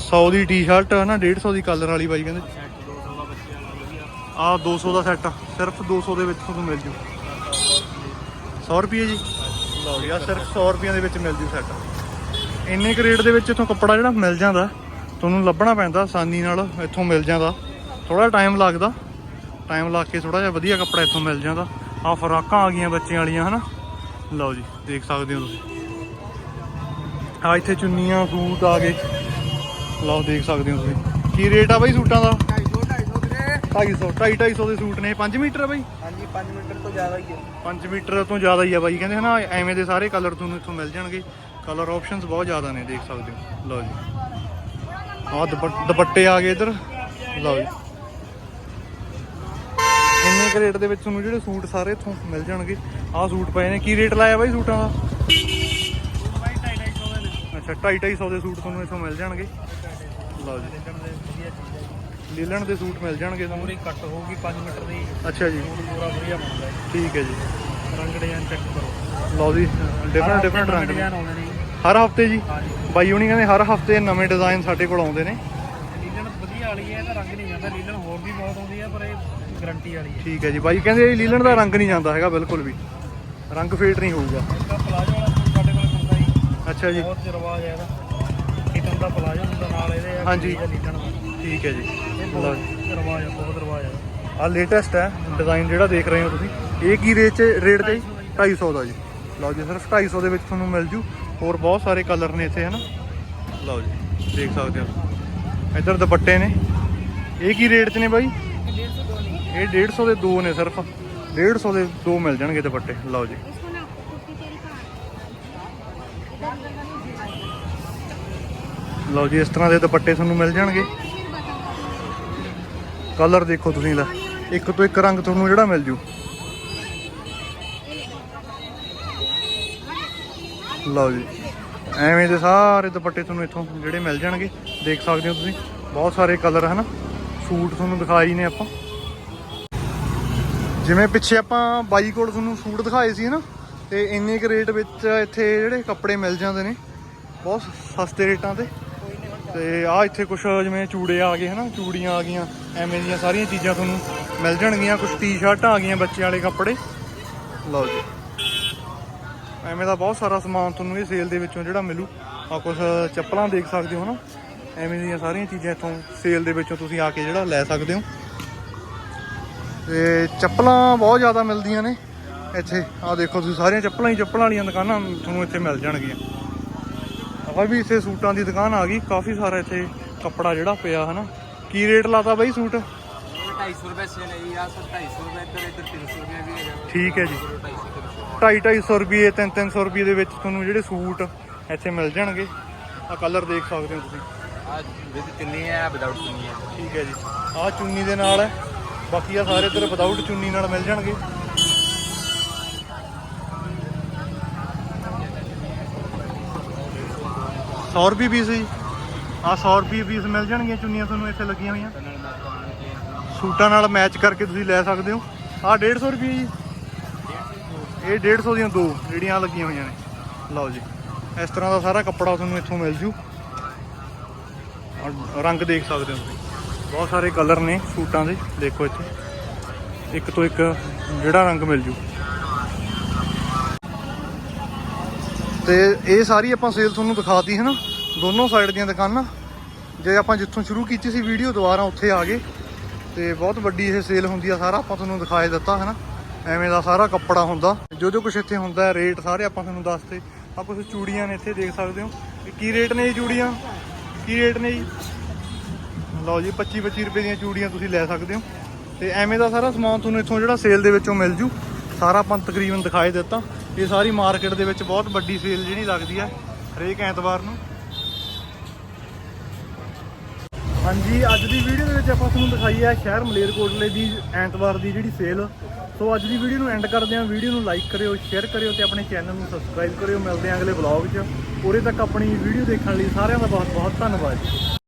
100 ਦੀ ਟੀ-ਸ਼ਰਟ ਹਨਾ? 150 ਦੀ ਕਲਰ ਵਾਲੀ ਬਾਈ ਕਹਿੰਦੇ। ਆ 200 ਦਾ ਸੈੱਟ ਸਿਰਫ 200 ਦੇ ਵਿੱਚ ਤੁਹਾਨੂੰ ਮਿਲ ਜੂ। 100 ਰੁਪਏ ਜੀ। ਲਓ ਜੀ ਆ ਸਿਰਫ 100 ਰੁਪਏ ਦੇ ਵਿੱਚ ਮਿਲ ਜੂ ਸੈੱਟ ਇੰਨੇ ਕੁ ਰੇਟ ਦੇ ਵਿੱਚ ਇੱਥੋਂ ਕੱਪੜਾ ਜਿਹੜਾ ਮਿਲ ਜਾਂਦਾ, ਤੁਹਾਨੂੰ ਲੱਭਣਾ ਪੈਂਦਾ ਆਸਾਨੀ ਨਾਲ, ਇੱਥੋਂ ਮਿਲ ਜਾਂਦਾ। ਥੋੜਾ ਟਾਈਮ ਲੱਗਦਾ। ਟਾਈਮ ਲਾ ਕੇ ਥੋੜਾ ਜਿਹਾ ਵਧੀਆ ਕੱਪੜਾ ਇੱਥੋਂ ਮਿਲ ਜਾਂਦਾ। ਆ ਫਰਾਕਾਂ ਆ ਗਈਆਂ ਬੱਚਿਆਂ ਵਾਲੀਆਂ, ਹਨਾ? ਲਓ ਜੀ, ਦੇਖ ਸਕਦੇ ਹੋ ਤੁਸੀਂ। ਆ ਇੱਥੇ ਚੁੰਨੀਆਂ, ਸੂਟ ਆ ਗਏ। ਲਓ, ਦੇਖ ਸਕਦੇ ਹੋ ਤੁਸੀਂ। ਕੀ ਰੇਟ ਆ ਬਾਈ ਸੂਟਾਂ ਦਾ? 250 250 250 ਦੇ ਸੂਟ ਨੇ। 5 ਮੀਟਰ ਆ ਬਾਈ? ਹਾਂਜੀ 5 ਮੀਟਰ ਤੋਂ ਜ਼ਿਆਦਾ ਹੀ ਹੈ 5 ਮੀਟਰ ਤੋਂ ਜ਼ਿਆਦਾ ਹੀ ਆ ਬਾਈ। ਕਹਿੰਦੇ ਹਨਾ ਐਵੇਂ ਦੇ ਸਾਰੇ ਕਲਰ ਤੁਹਾਨੂੰ ਇੱਥੋਂ ਮਿਲ ਜਾਣਗੇ। ਕਲਰ ਆਪਸ਼ਨਸ ਬਹੁਤ ਜ਼ਿਆਦਾ ਨੇ ਦੇਖ ਸਕਦੇ ਹੋ। ਲਓ ਜੀ। ਆਹ ਦੁਪੱਟ- ਆ ਗਏ ਇੱਧਰ। ਲਓ ਜੀ। ਇੰਨੇ ਕੁ ਰੇਟ ਦੇ ਵਿੱਚ ਤੁਹਾਨੂੰ ਜਿਹੜੇ ਸੂਟ ਸਾਰੇ ਇੱਥੋਂ ਮਿਲ ਜਾਣਗੇ। ਆਹ ਸੂਟ ਪਏ ਨੇ। ਕੀ ਰੇਟ ਲਾਇਆ ਬਾਈ ਸੂਟਾਂ ਦਾ? ਅੱਛਾ 250 ਦੇ ਸੂਟ ਤੁਹਾਨੂੰ ਇੱਥੋਂ ਮਿਲ ਜਾਣਗੇ। ਲਓ ਜੀ। ਲੀਲਣ ਦੇ ਸੂਟ ਮਿਲ ਜਾਣਗੇ ਤੁਹਾਨੂੰ? ਪੂਰੀ ਕੱਟ ਹੋਊਗੀ 5 ਮੀਟਰ ਦੀ। ਅੱਛਾ ਜੀ। ਪੂਰਾ ਵਧੀਆ ਬਣਦਾ ਹੈ ਠੀਕ ਹੈ ਜੀ। ਰੰਗ ਡਿਜ਼ਾਈਨ ਚੈੱਕ ਕਰੋ। ਲਓ ਜੀ ਡਿਫਰੈਂਟ ਡਿਫਰੈਂਟ ਰੰਗ ਡਿਜ਼ਾਈਨ ਆਉਂਦੇ ਨੇ ਹਰ ਹਫ਼ਤੇ ਜੀ? ਬਾਈ ਹੁਣੀ ਕਹਿੰਦੇ ਹਰ ਹਫ਼ਤੇ ਨਵੇਂ ਡਿਜ਼ਾਈਨ ਸਾਡੇ ਕੋਲ ਆਉਂਦੇ ਨੇ। ਲੀਲਨ ਵਧੀਆ ਵਾਲੀ ਹੈ ਇਹਦਾ ਰੰਗ ਨਹੀਂ ਜਾਂਦਾ। ਲੀਲਨ ਹੋਰ ਵੀ ਬਹੁਤ ਆਉਂਦੀ ਹੈ ਪਰ ਇਹ ਗਾਰੰਟੀ ਵਾਲੀ ਹੈ। ਠੀਕ ਹੈ ਜੀ। ਬਾਈ ਕਹਿੰਦੇ ਇਹ ਲੀਲਣ ਦਾ ਰੰਗ ਨਹੀਂ ਜਾਂਦਾ ਹੈਗਾ ਬਿਲਕੁਲ ਵੀ। ਰੰਗ ਫੇਡ ਨਹੀਂ ਹੋਊਗਾ। ਇਹਦਾ ਪਲਾਜੋ ਵਾਲਾ ਸੂਟ ਸਾਡੇ ਕੋਲ ਹੁੰਦਾ ਜੀ। ਅੱਛਾ ਜੀ। ਬਹੁਤ ਰਿਵਾਜ ਹੈ ਇਹਦਾ। ਕਿਟਨ ਦਾ ਪਲਾਜੋ ਹੁੰਦਾ ਨਾਲ ਇਹਦੇ ਹਾਂਜੀ। ਠੀਕ ਹੈ ਜੀ। ਲਓ ਬਹੁਤ ਜੀ ਰਿਵਾਜ ਹੈ ਬਹੁਤ ਰਿਵਾਜ ਹੈ ਆ ਲੇਟੈਸਟ ਹੈ ਡਿਜ਼ਾਈਨ ਜਿਹੜਾ ਦੇਖ ਰਹੇ ਹੋ ਤੁਸੀਂ ਇਹ ਕੀ ਰੇਟ 'ਚ ਰੇਟ ਤੇ 250 ਦਾ ਜੀ ਲਓ ਜੀ ਸਿਰਫ 250 ਦੇ ਵਿੱਚ ਤੁਹਾਨੂੰ ਮਿਲ ਜੂ ਹੋਰ ਬਹੁਤ ਸਾਰੇ ਕਲਰ ਨੇ ਇੱਥੇ ਹਨਾ ਲਓ ਜੀ ਦੇਖ ਸਕਦੇ ਹੋ ਇੱਧਰ ਦੁਪੱਟੇ ਨੇ ਇਹ ਕੀ ਰੇਟ 'ਚ ਨੇ ਬਾਈ ਇਹ 150 ਦੇ ਦੋ ਨੇ ਸਿਰਫ 150 ਦੇ ਦੋ ਮਿਲ ਜਾਣਗੇ ਦੁਪੱਟੇ ਲਓ ਜੀ इसको ना कुर्ती तेरी कहाँ ਲਓ ਜੀ ਇਸ ਤਰ੍ਹਾਂ ਦੇ ਦੁਪੱਟੇ ਤੁਹਾਨੂੰ ਮਿਲ ਜਾਣਗੇ फिर बताऊंगा ਕਲਰ ਦੇਖੋ ਤੁਸੀਂ ਦਾ। ਇੱਕ ਤੋਂ ਇੱਕ ਰੰਗ ਤੁਹਾਨੂੰ ਜਿਹੜਾ ਮਿਲ ਜੂ। ਲਓ ਜੀ। ਐਵੇਂ ਦੇ ਸਾਰੇ ਦੁਪੱਟੇ ਤੁਹਾਨੂੰ ਇੱਥੋਂ ਜਿਹੜੇ ਮਿਲ ਜਾਣਗੇ। ਦੇਖ ਸਕਦੇ ਹੋ ਤੁਸੀਂ। ਬਹੁਤ ਸਾਰੇ ਕਲਰ ਹਨਾ। ਸੂਟ ਤੁਹਾਨੂੰ ਦਿਖਾਈ ਨੇ ਆਪਾਂ। ਜਿਵੇਂ ਪਿੱਛੇ ਆਪਾਂ ਬਾਈ ਕੋਲ ਤੁਹਾਨੂੰ ਸੂਟ ਦਿਖਾਏ ਸੀ ਨਾ ਤੇ ਇੰਨੇ ਕੁ ਰੇਟ ਵਿੱਚ ਇੱਥੇ ਜਿਹੜੇ ਕੱਪੜੇ ਮਿਲ ਜਾਂਦੇ ਨੇ। ਬਹੁਤ ਸਸਤੇ ਰੇਟਾਂ ਤੇ। ਤੇ ਆ ਇੱਥੇ ਕੁਝ ਜਿਵੇਂ ਚੂੜੇ ਆ ਗਏ ਹਨਾ ਚੂੜੀਆਂ ਆ ਗਈਆਂ ਐਵੇਂ ਦੀਆਂ ਸਾਰੀਆਂ ਚੀਜ਼ਾਂ ਤੁਹਾਨੂੰ ਮਿਲ ਜਾਣਗੀਆਂ ਕੁਝ ਟੀ-ਸ਼ਰਟਾਂ ਆ ਗਈਆਂ ਬੱਚਿਆਂ ਵਾਲੇ ਕੱਪੜੇ। ਲਓ ਜੀ। ਐਵੇਂ ਦਾ ਬਹੁਤ ਸਾਰਾ ਸਮਾਨ ਤੁਹਾਨੂੰ ਇਹ ਸੇਲ ਦੇ ਵਿੱਚੋਂ ਜਿਹੜਾ ਮਿਲੂ ਆ ਕੁਝ ਚੱਪਲਾਂ ਦੇਖ ਸਕਦੇ ਹੋ ਹਨਾ ਐਵੇਂ ਦੀਆਂ ਸਾਰੀਆਂ ਚੀਜ਼ਾਂ ਇੱਥੋਂ ਸੇਲ ਦੇ ਵਿੱਚੋਂ ਤੁਸੀਂ ਆ ਕੇ ਜਿਹੜਾ ਲੈ ਸਕਦੇ ਹੋ। ਤੇ ਚੱਪਲਾਂ ਬਹੁਤ ਜ਼ਿਆਦਾ ਮਿਲਦੀਆਂ ਨੇ ਇੱਥੇ ਆ ਦੇਖੋ ਤੁਸੀਂ ਸਾਰੀਆਂ ਚੱਪਲਾਂ ਹੀ ਚੱਪਲਾਂ ਵਾਲੀਆਂ ਦੁਕਾਨਾਂ ਤੁਹਾਨੂੰ ਇੱਥੇ ਮਿਲ ਜਾਣਗੀਆਂ। ਆਪਾਂ ਵੀ ਇੱਥੇ ਸੂਟਾਂ ਦੀ ਦੁਕਾਨ ਆ ਗਈ। ਕਾਫੀ ਸਾਰਾ ਇੱਥੇ ਕੱਪੜਾ ਜਿਹੜਾ ਪਿਆ ਹਨਾ? ਕੀ ਰੇਟ ਲਾਤਾ ਬਾਈ ਸੂਟ? 250 ਰੁਪਏ ਸੇਲ ਹੈ ਯਾਰ 250 ਰੁਪਏ ਇੱਧਰ ਇੱਧਰ 300 ਰੁਪਏ ਵੀ ਹੈਗਾ। ਠੀਕ ਹੈ ਜੀ। 250 250 250 ਰੁਪਏ 3-300 ਰੁਪਏ ਦੇ ਵਿੱਚ ਤੁਹਾਨੂੰ ਜਿਹੜੇ ਸੂਟ ਇੱਥੇ ਮਿਲ ਜਾਣਗੇ। ਆ ਕਲਰ ਦੇਖ ਸਕਦੇ ਹੋ ਤੁਸੀਂ। ਆ ਵਿਦ ਚੁੰਨੀ ਹੈ ਵਿਦਆਊਟ ਚੁੰਨੀ ਹੈ। ਠੀਕ ਹੈ ਜੀ। ਆ ਚੁੰਨੀ ਦੇ ਨਾਲ ਹੈ। ਬਾਕੀ ਆ ਸਾਰੇ ਇੱਧਰ ਵਿਦਆਊਟ ਚੁੰਨੀ ਨਾਲ ਮਿਲ ਜਾਣਗੇ। ਸੌ ਰੁਪਏ ਪੀਸ ਜੀ। ਆ 100 ਰੁਪਏ ਪੀਸ ਮਿਲ ਜਾਣਗੀਆਂ, ਚੁੰਨੀਆਂ ਤੁਹਾਨੂੰ ਇੱਥੇ ਲੱਗੀਆਂ ਹੋਈਆਂ। ਸੂਟਾਂ ਨਾਲ ਮੈਚ ਕਰਕੇ ਤੁਸੀਂ ਲੈ ਸਕਦੇ ਹੋ। ਆ 150 ਰੁਪਏ ਜੀ। ਇਹ 150 ਦੀਆਂ ਦੋ, ਜਿਹੜੀਆਂ ਲੱਗੀਆਂ ਹੋਈਆਂ ਨੇ। ਲਓ ਜੀ, ਇਸ ਤਰ੍ਹਾਂ ਦਾ ਸਾਰਾ ਕੱਪੜਾ ਤੁਹਾਨੂੰ ਇੱਥੋਂ ਮਿਲ ਜੂ। ਰੰਗ ਦੇਖ ਸਕਦੇ ਹੋ ਤੁਸੀਂ। ਬਹੁਤ ਸਾਰੇ ਕਲਰ ਨੇ ਸੂਟਾਂ ਦੇ। ਦੇਖੋ ਇੱਥੇ। ਇੱਕ ਤੋਂ ਇੱਕ ਜਿਹੜਾ ਰੰਗ ਮਿਲ ਜੂ। ਤੇ ਇਹ ਸਾਰੀ ਆਪਾਂ ਸੇਲ ਤੁਹਾਨੂੰ ਦਿਖਾਤੀ ਹੈ ਨਾ, ਦੋਨੋਂ ਸਾਈਡ ਦੀਆਂ ਦੁਕਾਨਾਂ। ਜੇ ਆਪਾਂ ਜਿੱਥੋਂ ਸ਼ੁਰੂ ਕੀਤੀ ਸੀ ਵੀਡੀਓ ਦੁਬਾਰਾ ਉੱਥੇ ਆ ਗਏ। ਤੇ ਬਹੁਤ ਵੱਡੀ ਇਹ ਸੇਲ ਹੁੰਦੀ ਆ, ਸਾਰਾ ਆਪਾਂ ਤੁਹਾਨੂੰ ਦਿਖਾਏ ਦਿੱਤਾ ਹੈ ਨਾ। ਐਵੇਂ ਦਾ ਸਾਰਾ ਕੱਪੜਾ ਹੁੰਦਾ। ਜੋ ਜੋ ਕੁਝ ਇੱਥੇ ਹੁੰਦਾ ਰੇਟ ਸਾਰੇ ਆਪਾਂ ਤੁਹਾਨੂੰ ਦੱਸਤੇ। ਆ ਕੁਝ ਚੂੜੀਆਂ ਨੇ ਇੱਥੇ ਦੇਖ ਸਕਦੇ ਹੋ। ਕੀ ਰੇਟ ਨੇ ਇਹ ਚੂੜੀਆਂ? ਕੀ ਰੇਟ ਨੇ ਜੀ? ਲਓ ਜੀ 25 25 ਰੁਪਏ ਦੀਆਂ ਚੂੜੀਆਂ ਤੁਸੀਂ ਲੈ ਸਕਦੇ ਹੋ। ਤੇ ਐਵੇਂ ਦਾ ਸਾਰਾ ਸਮਾਨ ਤੁਹਾਨੂੰ ਇੱਥੋਂ ਜਿਹੜਾ ਸੇਲ ਦੇ ਵਿੱਚੋਂ ਮਿਲ ਜੂ। ਸਾਰਾ ਆਪਾਂ ਤਕਰੀਬਨ ਦਿਖਾਈ ਦਿੱਤਾ। ਇਹ ਸਾਰੀ ਮਾਰਕੀਟ ਦੇ ਵਿੱਚ ਬਹੁਤ ਵੱਡੀ ਸੇਲ ਜਿਹੜੀ ਲੱਗਦੀ ਹੈ, ਹਰੇਕ ਐਤਵਾਰ ਨੂੰ। ਹਾਂਜੀ, ਅੱਜ ਦੀ ਵੀਡੀਓ ਦੇ ਵਿੱਚ ਆਪਾਂ ਤੁਹਾਨੂੰ ਦਿਖਾਈ ਹੈ ਸ਼ਹਿਰ ਮਲੇਰਕੋਟਲੇ ਦੀ ਐਤਵਾਰ ਦੀ ਜਿਹੜੀ ਸੇਲ। ਸੋ ਅੱਜ ਦੀ ਵੀਡੀਓ ਨੂੰ ਐਂਡ ਕਰਦੇ ਹਾਂ। ਵੀਡੀਓ ਨੂੰ ਲਾਈਕ ਕਰਿਓ ਸ਼ੇਅਰ ਕਰਿਓ ਤੇ ਆਪਣੇ ਚੈਨਲ ਨੂੰ ਸਬਸਕ੍ਰਾਈਬ ਕਰਿਓ। ਮਿਲਦੇ ਹਾਂ ਅਗਲੇ ਵਲੌਗ 'ਚ। ਉਰੇ ਤੱਕ ਆਪਣੀ ਵੀਡੀਓ ਦੇਖਣ ਲਈ ਸਾਰਿਆਂ ਦਾ ਬਹੁਤ ਬਹੁਤ ਧੰਨਵਾਦ। ਜੀ